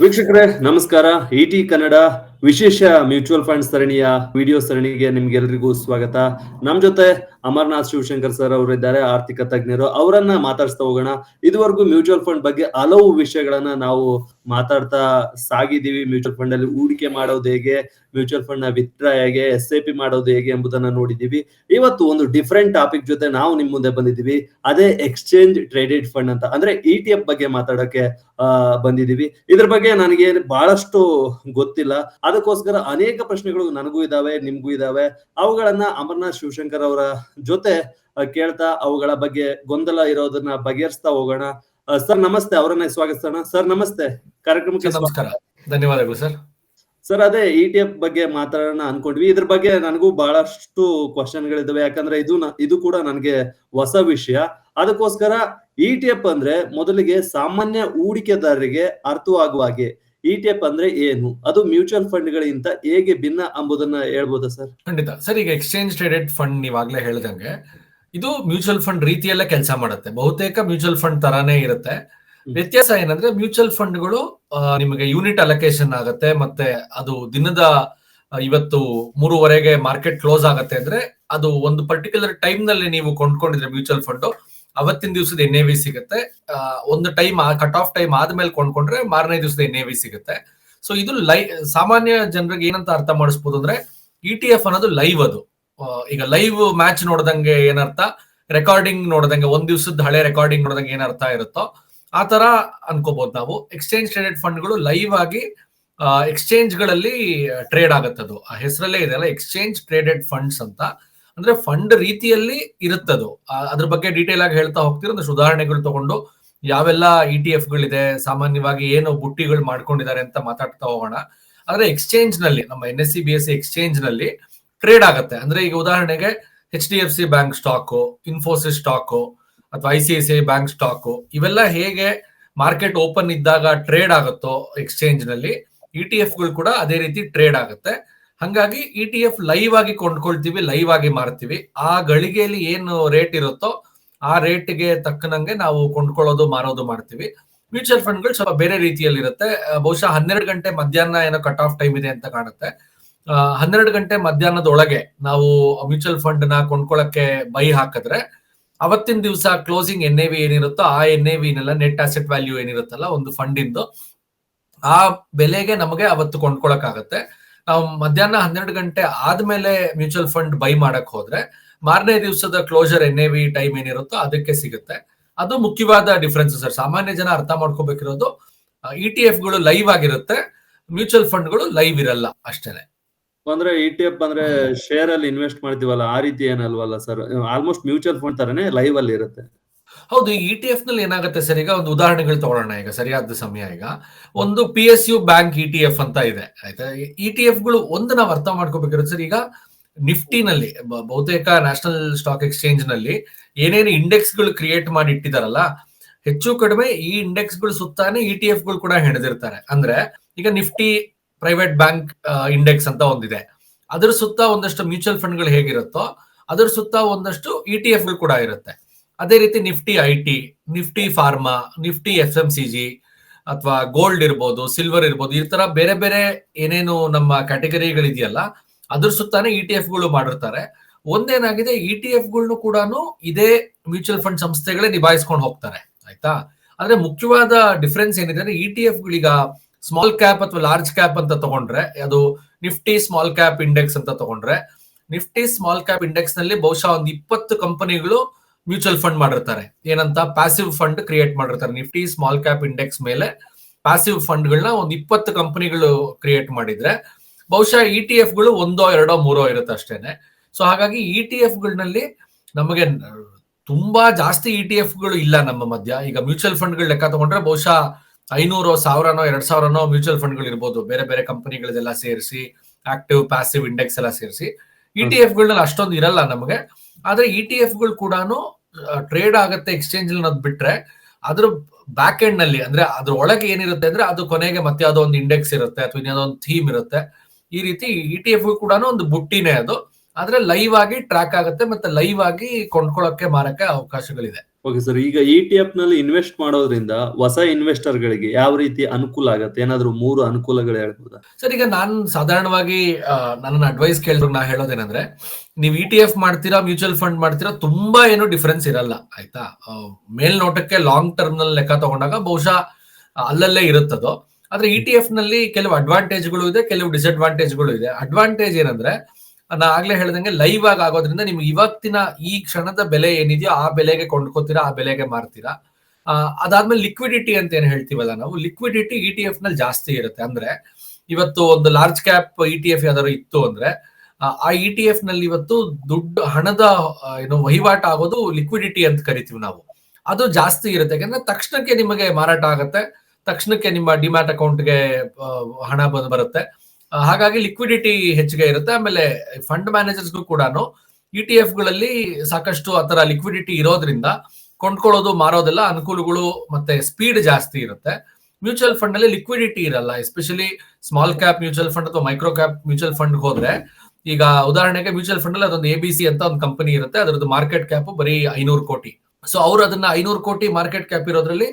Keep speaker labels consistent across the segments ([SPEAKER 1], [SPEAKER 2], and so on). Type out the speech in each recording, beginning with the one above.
[SPEAKER 1] ವೀಕ್ಷಕರೇ ನಮಸ್ಕಾರ. ಇಟಿ ಕನ್ನಡ ವಿಶೇಷ ಮ್ಯೂಚುವಲ್ ಫಂಡ್ ಸರಣಿಯ ವಿಡಿಯೋ ಸರಣಿಗೆ ನಿಮ್ಗೆಲ್ರಿಗೂ ಸ್ವಾಗತ. ನಮ್ ಜೊತೆ ಅಮರ್ನಾಥ್ ಶಿವಶಂಕರ್ ಸರ್ ಅವರಿದ್ದಾರೆ ಆರ್ಥಿಕ ತಜ್ಞರು. ಅವರನ್ನ ಮಾತಾಡ್ಸ್ತಾ ಹೋಗೋಣ. ಇದುವರೆಗೂ ಮ್ಯೂಚುವಲ್ ಫಂಡ್ ಬಗ್ಗೆ ಹಲವು ವಿಷಯಗಳನ್ನ ನಾವು ಮಾತಾಡ್ತಾ ಸಾಗಿದೀವಿ ಮ್ಯೂಚುವಲ್ ಫಂಡ್ ಅಲ್ಲಿ ಹೂಡಿಕೆ ಮಾಡೋದು ಹೇಗೆ, ಮ್ಯೂಚುವಲ್ ಫಂಡ್ನ ವಿತ್ಡ್ರಾ ಹೇಗೆ, ಎಸ್ ಐ ಪಿ ಮಾಡೋದು ಹೇಗೆ ಎಂಬುದನ್ನ ನೋಡಿದೀವಿ ಇವತ್ತು ಒಂದು ಡಿಫ್ರೆಂಟ್ ಟಾಪಿಕ್ ಜೊತೆ ನಾವು ನಿಮ್ ಮುಂದೆ ಬಂದಿದೀವಿ ಅದೇ ಎಕ್ಸ್ಚೇಂಜ್ ಟ್ರೇಡೆಡ್ ಫಂಡ್ ಅಂತ. ಅಂದ್ರೆ ಇ ಟಿ ಎಫ್ ಬಗ್ಗೆ ಮಾತಾಡಕ್ಕೆ ಬಂದಿದೀವಿ ಇದ್ರ ಬಗ್ಗೆ ನನಗೆ ಬಹಳಷ್ಟು ಗೊತ್ತಿಲ್ಲ. ಅದಕ್ಕೋಸ್ಕರ ಅನೇಕ ಪ್ರಶ್ನೆಗಳು ನನಗೂ ಇದಾವೆ ನಿಮ್ಗೂ ಇದಾವೆ. ಅವುಗಳನ್ನ ಅಮರನಾಥ್ ಶಿವಶಂಕರ್ ಅವರ ಜೊತೆ ಕೇಳ್ತಾ ಅವುಗಳ ಬಗ್ಗೆ ಗೊಂದಲ ಇರೋದನ್ನ ಬಗೆಹರಿಸ್ತಾ ಹೋಗೋಣ. ಸರ್ ನಮಸ್ತೆ ಅವರನ್ನ ಸ್ವಾಗತಿಸೋಣ. ಸರ್ ನಮಸ್ತೆ ಕಾರ್ಯಕ್ರಮಕ್ಕೆ
[SPEAKER 2] ನಮಸ್ಕಾರ. ಧನ್ಯವಾದಗಳು ಸರ್.
[SPEAKER 1] ಸರ್ ಅದೇ ಇ ಟಿ ಎಫ್ ಬಗ್ಗೆ ಮಾತಾಡೋಣ ಅನ್ಕೊಂಡ್ವಿ. ಇದ್ರ ಬಗ್ಗೆ ನನಗೂ ಬಹಳಷ್ಟು ಕ್ವಶನ್ಗಳಿದಾವೆ. ಯಾಕಂದ್ರೆ ಇದು ಇದು ಕೂಡ ನನಗೆ ಹೊಸ ವಿಷಯ. ಅದಕ್ಕೋಸ್ಕರ ಇ ಟಿ ಎಫ್ ಅಂದ್ರೆ ಮೊದಲಿಗೆ ಸಾಮಾನ್ಯ ಹೂಡಿಕೆದಾರರಿಗೆ ಅರ್ಥವಾಗುವ ಹಾಗೆ. ಇ ಟಿ ಎಫ್ ಅಂದ್ರೆ ಏನು? ಅದು ಮ್ಯೂಚುವಲ್ ಫಂಡ್ ಫಂಡ್ಗಳಿಗಿಂತ ಹೇಗೆ ಭಿನ್ನ ಎಂಬುದನ್ನ ಹೇಳ್ಬೋದಾ ಸರ್?
[SPEAKER 2] ಖಂಡಿತ. ಸರ್ ಈಗ ಎಕ್ಸ್ಚೇಂಜ್ ಟ್ರೇಡೆಡ್ ಫಂಡ್ ನೀವಾಗ್ಲೇ ಹೇಳ್ದಂಗೆ ಇದು ಮ್ಯೂಚುವಲ್ ಫಂಡ್ ರೀತಿಯಲ್ಲೇ ಕೆಲಸ ಮಾಡುತ್ತೆ. ಬಹುತೇಕ ಮ್ಯೂಚುವಲ್ ಫಂಡ್ ತರಾನೇ ಇರುತ್ತೆ. ವ್ಯತ್ಯಾಸ ಏನಂದ್ರೆ ಮ್ಯೂಚುವಲ್ ಫಂಡ್ಗಳು ನಿಮಗೆ ಯೂನಿಟ್ ಅಲೋಕೇಶನ್ ಆಗುತ್ತೆ ಮತ್ತೆ ಅದು ದಿನದ ಇವತ್ತು ಮೂರುವರೆಗೆ ಮಾರ್ಕೆಟ್ ಕ್ಲೋಸ್ ಆಗುತ್ತೆ ಅಂದ್ರೆ ಅದು ಒಂದು ಪರ್ಟಿಕ್ಯುಲರ್ ಟೈಮ್ನಲ್ಲಿ ನೀವು ಕೊಂಡ್ಕೊಂಡಿದ್ರೆ ಮ್ಯೂಚುವಲ್ ಫಂಡ್ ಅವತ್ತಿನ ದಿವಸದ ಎನ್ ಎ ವಿ ಸಿಗುತ್ತೆ ಒಂದು ಟೈಮ್ ಕಟ್ ಆಫ್ ಟೈಮ್ ಆದ್ಮೇಲೆ ಕೊಂಡ್ಕೊಂಡ್ರೆ ಮಾರನೇ ದಿವಸದ ಎನ್ ಎ ಸಿಗುತ್ತೆ. ಸೊ ಇದು ಲೈ, ಸಾಮಾನ್ಯ ಜನರಿಗೆ ಏನಂತ ಅರ್ಥ ಮಾಡಿಸ್ಬೋದು ಅಂದ್ರೆ ಇ ಟಿ ಎಫ್ ಅನ್ನೋದು ಲೈವ್ ಅದು. ಈಗ ಲೈವ್ ಮ್ಯಾಚ್ ನೋಡ್ದಂಗೆ ಏನರ್ಥ? ರೆಕಾರ್ಡಿಂಗ್ ನೋಡ್ದಂಗೆ, ಒಂದ್ ದಿವಸದ ಹಳೆ ರೆಕಾರ್ಡಿಂಗ್ ನೋಡ್ದಂಗೆ ಏನರ್ಥ ಇರುತ್ತೋ? ಆ ತರ ಅನ್ಕೋಬಹುದು ನಾವು. ಎಕ್ಸ್ಚೇಂಜ್ ಟ್ರೇಡೆಡ್ ಫಂಡ್ಗಳು ಲೈವ್ ಆಗಿ ಎಕ್ಸ್ಚೇಂಜ್ಗಳಲ್ಲಿ ಟ್ರೇಡ್ ಅದು ಆ ಹೆಸರಲ್ಲೇ ಇದೆ ಅಲ್ಲ ಎಕ್ಸ್ಚೇಂಜ್ ಟ್ರೇಡೆಡ್ ಫಂಡ್ಸ್ ಅಂತ. ಅಂದ್ರೆ ಫಂಡ್ ರೀತಿಯಲ್ಲಿ ಇರುತ್ತದು. ಅದ್ರ ಬಗ್ಗೆ ಡೀಟೇಲ್ ಆಗಿ ಹೇಳ್ತಾ ಹೋಗ್ತೀರ, ಅಂದ್ರೆ ಉದಾಹರಣೆಗಳು ತಗೊಂಡು ಯಾವೆಲ್ಲ ಇ ಟಿ ಎಫ್ ಗಳಿದೆ, ಸಾಮಾನ್ಯವಾಗಿ ಏನು ಬುಟ್ಟಿಗಳು ಮಾಡ್ಕೊಂಡಿದ್ದಾರೆ ಅಂತ ಮಾತಾಡ್ತಾ ಹೋಗೋಣ. ಆದ್ರೆ ಎಕ್ಸ್ಚೇಂಜ್ನಲ್ಲಿ, ನಮ್ಮ N S C B S ಎಕ್ಸ್ಚೇಂಜ್ನಲ್ಲಿ ಟ್ರೇಡ್ ಆಗುತ್ತೆ. ಅಂದ್ರೆ ಈಗ ಉದಾಹರಣೆಗೆ H D F C bank stock Infosys stock ಅಥವಾ I C I C I bank stock ಇವೆಲ್ಲ ಹೇಗೆ ಮಾರ್ಕೆಟ್ ಓಪನ್ ಇದ್ದಾಗ ಟ್ರೇಡ್ ಆಗುತ್ತೋ ಎಕ್ಸ್ಚೇಂಜ್ನಲ್ಲಿ ಇ ಟಿ ಎಫ್ಗಳು ಕೂಡ ಅದೇ ರೀತಿ ಟ್ರೇಡ್ ಆಗುತ್ತೆ. ಹಂಗಾಗಿ ಇ ಟಿ ಎಫ್ ಲೈವ್ ಆಗಿ ಕೊಂಡ್ಕೊಳ್ತೀವಿ ಲೈವ್ ಆಗಿ ಮಾರ್ತೀವಿ. ಆ ಗಳಿಗೆಯಲ್ಲಿ ಏನು ರೇಟ್ ಇರುತ್ತೋ ಆ ರೇಟ್ಗೆ ತಕ್ಕನಂಗೆ ನಾವು ಕೊಂಡ್ಕೊಳ್ಳೋದು, ಮಾರೋದು ಮಾಡ್ತೀವಿ. ಮ್ಯೂಚುವಲ್ ಫಂಡ್ಗಳು ಸ್ವಲ್ಪ ಬೇರೆ ರೀತಿಯಲ್ಲಿ ಇರುತ್ತೆ ಬಹುಶಃ ಹನ್ನೆರಡು ಗಂಟೆ ಮಧ್ಯಾಹ್ನ ಏನೋ ಕಟ್ ಆಫ್ ಟೈಮ್ ಇದೆ ಅಂತ ಕಾಣುತ್ತೆ. ಹನ್ನೆರಡು ಗಂಟೆ ಮಧ್ಯಾಹ್ನದೊಳಗೆ ನಾವು ಮ್ಯೂಚುವಲ್ ಫಂಡ್ನ ಕೊಂಡ್ಕೊಳ್ಳಕ್ಕೆ ಬೈ ಹಾಕಿದ್ರೆ ಅವತ್ತಿನ ದಿವಸ ಕ್ಲೋಸಿಂಗ್ ಎನ್ ಎ ವಿ ಏನಿರುತ್ತೋ ಆ ಎನ್ ಎ ವಿನೆಲ್ಲ ನೆಟ್ ಅಸೆಟ್ ವ್ಯಾಲ್ಯೂ ಏನಿರುತ್ತಲ್ಲ ಒಂದು ಫಂಡ್ ಇಂದು, ಆ ಬೆಲೆಗೆ ನಮಗೆ ಅವತ್ತು ಕೊಂಡ್ಕೊಳಕ್ಕಾಗತ್ತೆ. ನಾವು ಮಧ್ಯಾಹ್ನ ಹನ್ನೆರಡು ಗಂಟೆ ಆದ್ಮೇಲೆ ಮ್ಯೂಚುವಲ್ ಫಂಡ್ ಬೈ ಮಾಡಕ್ ಹೋದ್ರೆ ಮಾರನೇ ದಿವಸದ closer N A V time ಏನಿರುತ್ತೋ ಅದಕ್ಕೆ ಸಿಗುತ್ತೆ. ಅದು ಮುಖ್ಯವಾದ ಡಿಫ್ರೆನ್ಸ್ ಸರ್. ಸಾಮಾನ್ಯ ಜನ ಅರ್ಥ ಮಾಡ್ಕೋಬೇಕಿರೋದು ಇ ಟಿ ಎಫ್ಗಳು ಲೈವ್ ಆಗಿರುತ್ತೆ, ಮ್ಯೂಚುವಲ್ ಫಂಡ್ಗಳು ಲೈವ್ ಇರಲ್ಲ ಅಷ್ಟೇನೆ.
[SPEAKER 1] ಅಂದ್ರೆ ಇ ಟಿ ಎಫ್ ಅಂದ್ರೆ ಶೇರ್ ಅಲ್ಲಿ ಇನ್ವೆಸ್ಟ್ ಮಾಡ್ತೀವಲ್ಲ, ಆ ರೀತಿ ಏನಲ್ವಲ್ಲ ಸರ್? ಆಲ್ಮೋಸ್ಟ್ ಮ್ಯೂಚುವಲ್ ಫಂಡ್ ತರನೇ ಲೈವ್ ಅಲ್ಲಿ ಇರುತ್ತೆ.
[SPEAKER 2] ಹೌದು, ಈ ಇ ಟಿ ಎಫ್ನಲ್ಲಿ ಏನಾಗುತ್ತೆ ಸರ್? ಈಗ ಒಂದು ಉದಾಹರಣೆಗಳು ತಗೊಳ್ಳೋಣ. ಈಗ ಸರಿಯಾದ ಸಮಯ ಈಗ. ಒಂದು P S U bank E T F ಅಂತ ಇದೆ. ಆಯ್ತಾ? ಇ ಟಿ ಎಫ್ಗಳು ಒಂದು ನಾವು ಅರ್ಥ ಮಾಡ್ಕೋಬೇಕಿರುತ್ತೆ ಸರ್, ಈಗ ನಿಫ್ಟಿನಲ್ಲಿ ಬಹುತೇಕ ನ್ಯಾಷನಲ್ ಸ್ಟಾಕ್ ಎಕ್ಸ್ಚೇಂಜ್ನಲ್ಲಿ ಏನೇನು ಇಂಡೆಕ್ಸ್ಗಳು ಕ್ರಿಯೇಟ್ ಮಾಡಿ ಇಟ್ಟಿದಾರಲ್ಲ ಹೆಚ್ಚು ಕಡಿಮೆ ಈ ಇಂಡೆಕ್ಸ್ಗಳು ಸುತ್ತಾನೆ ಇ ಟಿ ಎಫ್ಗಳು ಕೂಡ ಹೆಣೆದಿರ್ತಾರೆ. ಅಂದ್ರೆ ಈಗ ನಿಫ್ಟಿ ಪ್ರೈವೇಟ್ ಬ್ಯಾಂಕ್ ಇಂಡೆಕ್ಸ್ ಅಂತ ಒಂದಿದೆ. ಅದ್ರ ಸುತ್ತ ಒಂದಷ್ಟು ಮ್ಯೂಚುವಲ್ ಫಂಡ್ಗಳು ಹೇಗಿರುತ್ತೋ, ಅದರ ಸುತ್ತ ಒಂದಷ್ಟು ಇ ಟಿ ಎಫ್ಗಳು ಕೂಡ ಇರುತ್ತೆ. ಅದೇ ರೀತಿ Nifty I T Nifty pharma, Nifty F M C G ಅಥವಾ ಗೋಲ್ಡ್ ಇರ್ಬೋದು, ಸಿಲ್ವರ್ ಇರ್ಬೋದು, ಈ ತರ ಬೇರೆ ಬೇರೆ ಏನೇನು ನಮ್ಮ ಕ್ಯಾಟಗರಿಗಳಿದೆಯಲ್ಲ, ಅದ್ರ ಸುತ್ತಾನೆ ಇ ಟಿ ಎಫ್ಗಳು ಮಾಡಿರ್ತಾರೆ. ಒಂದೇನಾಗಿದೆ, ಇ ಟಿ ಎಫ್ಗಳನ್ನು ಕೂಡ ಇದೇ ಮ್ಯೂಚುವಲ್ ಫಂಡ್ ಸಂಸ್ಥೆಗಳೇ ನಿಭಾಯಿಸ್ಕೊಂಡು ಹೋಗ್ತಾರೆ, ಆಯ್ತಾ? ಆದ್ರೆ ಮುಖ್ಯವಾದ ಡಿಫ್ರೆನ್ಸ್ ಏನಿದೆ ಅಂದ್ರೆ ಇ ಟಿ ಎಫ್ ಗಳೀಗ ಸ್ಮಾಲ್ ಕ್ಯಾಪ್ ಅಥವಾ ಲಾರ್ಜ್ ಕ್ಯಾಪ್ ಅಂತ ತಗೊಂಡ್ರೆ, ಅದು ನಿಫ್ಟಿ ಸ್ಮಾಲ್ ಕ್ಯಾಪ್ ಇಂಡೆಕ್ಸ್ ಅಂತ ತಗೊಂಡ್ರೆ, ನಿಫ್ಟಿ ಸ್ಮಾಲ್ ಕ್ಯಾಪ್ ಇಂಡೆಕ್ಸ್ನಲ್ಲಿ ಬಹುಶಃ ಒಂದು ಇಪ್ಪತ್ತು ಕಂಪನಿಗಳು ಮ್ಯೂಚುವಲ್ ಫಂಡ್ ಮಾಡಿರ್ತಾರೆ. ಏನಂತ? ಪ್ಯಾಸಿವ್ ಫಂಡ್ ಕ್ರಿಯೇಟ್ ಮಾಡಿರ್ತಾರೆ. ನಿಫ್ಟಿ ಸ್ಮಾಲ್ ಕ್ಯಾಪ್ ಇಂಡೆಕ್ಸ್ ಮೇಲೆ ಪ್ಯಾಸಿವ್ ಫಂಡ್ಗಳನ್ನ ಒಂದು ಇಪ್ಪತ್ತು ಕಂಪನಿಗಳು ಕ್ರಿಯೇಟ್ ಮಾಡಿದ್ರೆ, ಬಹುಶಃ ಇ ಟಿ ಎಫ್ಗಳು ಒಂದೋ, ಎರಡೋ, ಮೂರೋ ಇರುತ್ತೆ ಅಷ್ಟೇನೆ. ಸೊ ಹಾಗಾಗಿ ಇ ಟಿ ಎಫ್ಗಳಲ್ಲಿ ನಮಗೆ ತುಂಬಾ ಜಾಸ್ತಿ ಇ ಟಿ ಎಫ್ಗಳು ಇಲ್ಲ ನಮ್ಮ ಮಧ್ಯ. ಈಗ ಮ್ಯೂಚುವಲ್ ಫಂಡ್ಗಳು ಲೆಕ್ಕ ತಗೊಂಡ್ರೆ ಬಹುಶಃ ಐನೂರು, ಸಾವಿರನೋ, ಎರಡ್ ಸಾವಿರನೋ ಮ್ಯೂಚುವಲ್ ಫಂಡ್ಗಳು ಇರ್ಬೋದು. ಬೇರೆ ಬೇರೆ ಕಂಪನಿಗಳದೆಲ್ಲ ಸೇರಿಸಿ ಆಕ್ಟಿವ್ ಪ್ಯಾಸಿವ್ ಇಂಡೆಕ್ಸ್ ಎಲ್ಲ ಸೇರಿಸಿ. ಇ ಟಿ ಎಫ್ಗಳಲ್ಲಿ ಅಷ್ಟೊಂದು ಇರಲ್ಲ ನಮಗೆ. ಆದ್ರೆ ಇ ಟಿ ಎಫ್ಗಳು ಕೂಡ ಟ್ರೇಡ್ ಆಗುತ್ತೆ ಎಕ್ಸ್ಚೇಂಜ್ ಅನ್ನೋದು ಬಿಟ್ರೆ, ಅದ್ರ ಬ್ಯಾಕ್ ಎಂಡ್ನಲ್ಲಿ, ಅಂದ್ರೆ ಅದ್ರ ಒಳಗೆ ಏನಿರುತ್ತೆ ಅಂದ್ರೆ ಅದು ಕೊನೆಗೆ ಮತ್ತೆ ಯಾವುದೋ ಒಂದು ಇಂಡೆಕ್ಸ್ ಇರುತ್ತೆ ಅಥವಾ ಇನ್ಯಾವುದೋ ಒಂದು ಥೀಮ್ ಇರುತ್ತೆ. ಈ ರೀತಿ ಇ ಟಿ ಎಫ್ ಕೂಡ ಒಂದು ಬುಟ್ಟಿನೇ ಅದು. ಆದ್ರೆ ಲೈವ್ ಆಗಿ ಟ್ರ್ಯಾಕ್ ಆಗುತ್ತೆ ಮತ್ತೆ ಲೈವ್ ಆಗಿ ಕೊಂಡ್ಕೊಳ್ಳೋಕೆ ಮಾರಕ್ಕೆ ಅವಕಾಶಗಳಿದೆ.
[SPEAKER 1] ಓಕೆ ಸರ್ ಈಗ ಇ ಟಿ ಎಫ್ನಲ್ಲಿ ಇನ್ವೆಸ್ಟ್ ಮಾಡೋದ್ರಿಂದ ಹೊಸ ಇನ್ವೆಸ್ಟರ್ ಗಳಿಗೆ ಯಾವ ರೀತಿ ಅನುಕೂಲ ಆಗುತ್ತೆ? ಏನಾದ್ರು ಮೂರು ಅನುಕೂಲಗಳು ಹೇಳ್ಬೋದಾ?
[SPEAKER 2] ಸರ್ ಈಗ ನಾನು ಸಾಧಾರಣವಾಗಿ ನನ್ನ ಅಡ್ವೈಸ್ ಕೇಳಿದ್ರು ನಾ ಹೇಳೋದೇನಂದ್ರೆ, ನೀವು ಇ ಟಿ ಎಫ್ ಮಾಡ್ತೀರಾ ಮ್ಯೂಚುವಲ್ ಫಂಡ್ ಮಾಡ್ತೀರಾ, ತುಂಬಾ ಏನು ಡಿಫರೆನ್ಸ್ ಇರಲ್ಲ, ಆಯ್ತಾ? ಮೇಲ್ನೋಟಕ್ಕೆ ಲಾಂಗ್ ಟರ್ಮ್ನಲ್ಲಿ ಲೆಕ್ಕ ತಗೊಂಡಾಗ ಬಹುಶಃ ಅಲ್ಲಲ್ಲೇ ಇರುತ್ತದೋ. ಆದ್ರೆ ಇ ಟಿ ಎಫ್ನಲ್ಲಿ ಕೆಲವು ಅಡ್ವಾಂಟೇಜ್ಗಳು ಇದೆ, ಕೆಲವು ಡಿಸ್ಅಡ್ವಾಂಟೇಜ್ಗಳು ಇದೆ. ಅಡ್ವಾಂಟೇಜ್ ಏನಂದ್ರೆ ನಾ ಆಗ್ಲೇ ಹೇಳ್ದಂಗೆ ಲೈವ್ ಆಗಿ ಆಗೋದ್ರಿಂದ ನಿಮ್ಗೆ ಇವತ್ತಿನ ಈ ಕ್ಷಣದ ಬೆಲೆ ಏನಿದೆಯೋ ಆ ಬೆಲೆಗೆ ಕೊಂಡ್ಕೋತೀರಾ ಆ ಬೆಲೆಗೆ ಮಾರ್ತೀರಾ? ಅದಾದ್ಮೇಲೆ ಲಿಕ್ವಿಡಿಟಿ ಅಂತ ಏನ್ ಹೇಳ್ತೀವಲ್ಲ ನಾವು? ಲಿಕ್ವಿಡಿಟಿ ಇ ಟಿ ಎಫ್ನಲ್ಲಿ ಜಾಸ್ತಿ ಇರುತ್ತೆ. ಅಂದ್ರೆ ಇವತ್ತು ಒಂದು large cap E T F ಯಾವ್ದಾದ್ರು ಇತ್ತು ಅಂದ್ರೆ ಆ, ಇ ಟಿ ಎಫ್ನಲ್ಲಿ ಇವತ್ತು ದುಡ್ಡು ಹಣದ ಏನು ವಹಿವಾಟ ಆಗೋದು ಲಿಕ್ವಿಡಿಟಿ ಅಂತ ಕರಿತೀವಿ ನಾವು. ಅದು ಜಾಸ್ತಿ ಇರುತ್ತೆ. ಯಾಕಂದ್ರೆ ತಕ್ಷಣಕ್ಕೆ ನಿಮಗೆ ಮಾರಾಟ ಆಗುತ್ತೆ. ತಕ್ಷಣಕ್ಕೆ ನಿಮ್ಮ ಡಿಮ್ಯಾಟ್ ಅಕೌಂಟ್ಗೆ ಹಣ ಬಂದು ಬರುತ್ತೆ. ಹಾಗಾಗಿ ಲಿಕ್ವಿಡಿಟಿ ಹೆಚ್ಚಿಗೆ ಇರುತ್ತೆ. ಆಮೇಲೆ ಫಂಡ್ ಮ್ಯಾನೇಜರ್ಸ್ಗೂ ಕೂಡ ಇ ಟಿ ಎಫ್ಗಳಲ್ಲಿ ಸಾಕಷ್ಟು ಆತರ ಲಿಕ್ವಿಡಿಟಿ ಇರೋದ್ರಿಂದ ಕೊಂಡ್ಕೊಳ್ಳೋದು, ಮಾರೋದೆಲ್ಲ ಅನುಕೂಲಗಳು ಮತ್ತೆ ಸ್ಪೀಡ್ ಜಾಸ್ತಿ ಇರುತ್ತೆ. ಮ್ಯೂಚುವಲ್ ಫಂಡ್ ಅಲ್ಲಿ ಲಿಕ್ವಿಡಿಟಿ ಇರಲ್ಲ. Especially small cap mutual fund ಅಥವಾ ಮೈಕ್ರೋ ಕ್ಯಾಪ್ ಮ್ಯೂಚುವಲ್ ಫಂಡ್ ಹೋದ್ರೆ ಈಗ ಉದಾಹರಣೆಗೆ ಮ್ಯೂಚುವಲ್ ಫಂಡ್ ಅಲ್ಲಿ ಅದೊಂದು ಎ ಬಿ ಸಿ ಅಂತ ಒಂದು ಕಂಪನಿ ಇರುತ್ತೆ. ಅದರದ್ದು ಮಾರ್ಕೆಟ್ ಕ್ಯಾಪ್ ಬರೀ ಐನೂರು ಕೋಟಿ. ಸೊ ಅವ್ರು ಅದನ್ನ ಐನೂರು ಕೋಟಿ ಮಾರ್ಕೆಟ್ ಕ್ಯಾಪ್ ಇರೋದ್ರಲ್ಲಿ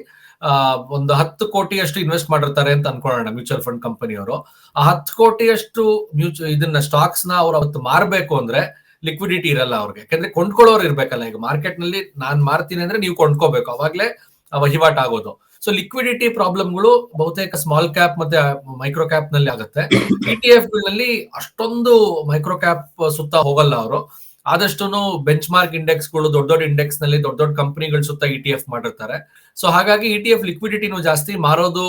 [SPEAKER 2] ಒಂದು ಹತ್ತು ಕೋಟಿಯಷ್ಟು ಇನ್ವೆಸ್ಟ್ ಮಾಡಿರ್ತಾರೆ ಅಂತ ಅನ್ಕೊಳ್ಳೋಣ ಮ್ಯೂಚುವಲ್ ಫಂಡ್ ಕಂಪನಿಯವರು. ಆ ಹತ್ತು ಕೋಟಿಯಷ್ಟು ಮ್ಯೂಚು, ಇದನ್ನ ಸ್ಟಾಕ್ಸ್ನ ಅವ್ರು ಅವತ್ತು ಮಾರಬೇಕು ಅಂದ್ರೆ ಲಿಕ್ವಿಡಿಟಿ ಇರಲ್ಲ ಅವ್ರಿಗೆ. ಯಾಕಂದ್ರೆ ಕೊಂಡ್ಕೊಳ್ಳೋರು ಇರ್ಬೇಕಲ್ಲ ಈಗ ಮಾರ್ಕೆಟ್ನಲ್ಲಿ ನಾನ್ ಮಾರ್ತೀನಿ ಅಂದ್ರೆ ನೀವು ಕೊಂಡ್ಕೋಬೇಕು. ಅವಾಗ್ಲೇ ವಹಿವಾಟ್ ಆಗೋದು. ಸೊ ಲಿಕ್ವಿಡಿಟಿ ಪ್ರಾಬ್ಲಮ್ಗಳು ಬಹುತೇಕ ಸ್ಮಾಲ್ ಕ್ಯಾಪ್ ಮತ್ತೆ ಮೈಕ್ರೋ ಕ್ಯಾಪ್ನಲ್ಲಿ ಆಗುತ್ತೆ. ಇ ಟಿ ಎಫ್ಗಳಲ್ಲಿ ಅಷ್ಟೊಂದು ಮೈಕ್ರೋ ಕ್ಯಾಪ್ ಸುತ್ತ ಹೋಗಲ್ಲ ಅವರು. ಆದಷ್ಟು ಬೆಂಚ್ ಮಾರ್ಕ್ ಇಂಡೆಕ್ಸ್ಗಳು ದೊಡ್ಡ ದೊಡ್ಡ ಇಂಡೆಕ್ಸ್ನಲ್ಲಿ ದೊಡ್ಡ ದೊಡ್ಡ ಕಂಪನಿಗಳ ಸುತ್ತ ಇ ಟಿ ಎಫ್ ಮಾಡಿರ್ತಾರೆ. ಸೊ ಹಾಗಾಗಿ ಇ ಟಿ ಎಫ್ ಲಿಕ್ವಿಡಿಟಿನೂ ಜಾಸ್ತಿ ಮಾರೋದು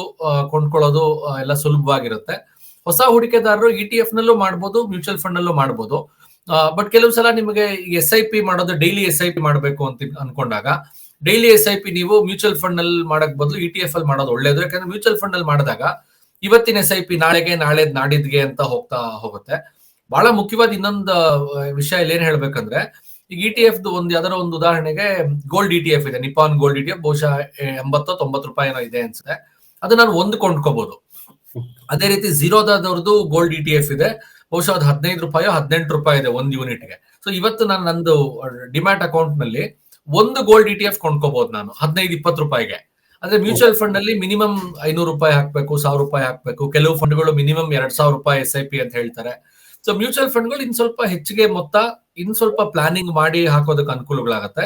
[SPEAKER 2] ಕೊಂಡ್ಕೊಳ್ಳೋದು ಎಲ್ಲ ಸುಲಭವಾಗಿರುತ್ತೆ. ಹೊಸ ಹೂಡಿಕೆದಾರರು ಇ ಟಿ ಎಫ್ ನಲ್ಲೂ ಮಾಡ್ಬೋದು ಮ್ಯೂಚುವಲ್ ಫಂಡ್ ನಲ್ಲೂ ಮಾಡ್ಬೋದು. ಬಟ್ ಕೆಲವು ಸಲ ನಿಮಗೆ ಎಸ್ ಐ ಪಿ ಮಾಡೋದು ಡೈಲಿ ಎಸ್ ಐ ಪಿ ಮಾಡಬೇಕು ಅಂತ ಅನ್ಕೊಂಡಾಗ ಡೈಲಿ ಎಸ್ ಐ ಪಿ ನೀವು ಮ್ಯೂಚುವಲ್ ಫಂಡ್ನಲ್ಲಿ ಮಾಡಕ್ ಬದಲು ಇ ಟಿ ಎಫ್ ಅಲ್ಲಿ ಮಾಡೋದು ಒಳ್ಳೇದು. ಯಾಕಂದ್ರೆ ಮ್ಯೂಚುವಲ್ ಫಂಡ್ ಅಲ್ಲಿ ಮಾಡಿದಾಗ, ಇವತ್ತಿನ ಎಸ್ ಐ ಪಿ ನಾಳೆಗೆ, ನಾಳೆ ನಾಡಿದ್ಗೆ ಅಂತ ಹೋಗ್ತಾ ಹೋಗುತ್ತೆ. ಬಹಳ ಮುಖ್ಯವಾದ ಇನ್ನೊಂದು ವಿಷಯ ಇಲ್ಲಿ ಏನ್ ಹೇಳ್ಬೇಕಂದ್ರೆ, ಈಗ ಇ ಟಿ ಎಫ್ ಒಂದು ಯಾವ್ದಾರ ಒಂದು ಉದಾಹರಣೆಗೆ ಗೋಲ್ಡ್ ಇ ಟಿ ಎಫ್ ಇದೆ Nippon gold E T F ಬಹುಶಃ ಎಂಬತ್ತೋ ತೊಂಬತ್ತು ರೂಪಾಯಿ ಏನೋ ಇದೆ ಅನ್ಸುತ್ತೆ. ಅದು ನಾನು ಒಂದು ಕೊಂಡ್ಕೋಬಹುದು ಅದೇ ರೀತಿ ಝೀರೋದಾದವ್ರದ್ದು ಗೋಲ್ಡ್ ಇ ಟಿ ಎಫ್ ಇದೆ, ಬಹುಶಃ ಅದು ಹದಿನೈದು ರೂಪಾಯಿ ಹದಿನೆಂಟು ರೂಪಾಯಿ ಇದೆ ಒಂದು ಯೂನಿಟ್ಗೆ. ಸೊ ಇವತ್ತು ನಾನು ನಂದು ಡಿಮ್ಯಾಟ್ ಅಕೌಂಟ್ನಲ್ಲಿ ಒಂದು ಗೋಲ್ಡ್ ಇ ಟಿ ಎಫ್ ಕೊಂಡ್ಕೋಬಹುದು ನಾನು, ಹದಿನೈದು ಇಪ್ಪತ್ತು ರೂಪಾಯಿಗೆ. ಅಂದ್ರೆ ಮ್ಯೂಚುವಲ್ ಫಂಡ್ ಅಲ್ಲಿ ಮಿನಿಮಮ್ ಐನೂರು ರೂಪಾಯಿ ಹಾಕ್ಬೇಕು, ಸಾವಿರ ರೂಪಾಯಿ ಹಾಕ್ಬೇಕು, ಕೆಲವು ಫಂಡ್ಗಳು ಮಿನಿಮಮ್ ಎರಡ್ ಸಾವಿರ ರೂಪಾಯಿ ಎಸ್ ಐ ಪಿ ಅಂತ ಹೇಳ್ತಾರೆ. ಸೊ ಮ್ಯೂಚುವಲ್ ಫಂಡ್ಗಳು ಇನ್ ಸ್ವಲ್ಪ ಹೆಚ್ಚಿಗೆ ಮೊತ್ತ ಇನ್ ಸ್ವಲ್ಪ ಪ್ಲಾನಿಂಗ್ ಮಾಡಿ ಹಾಕೋದಕ್ಕೆ ಅನುಕೂಲಗಳಾಗತ್ತೆ.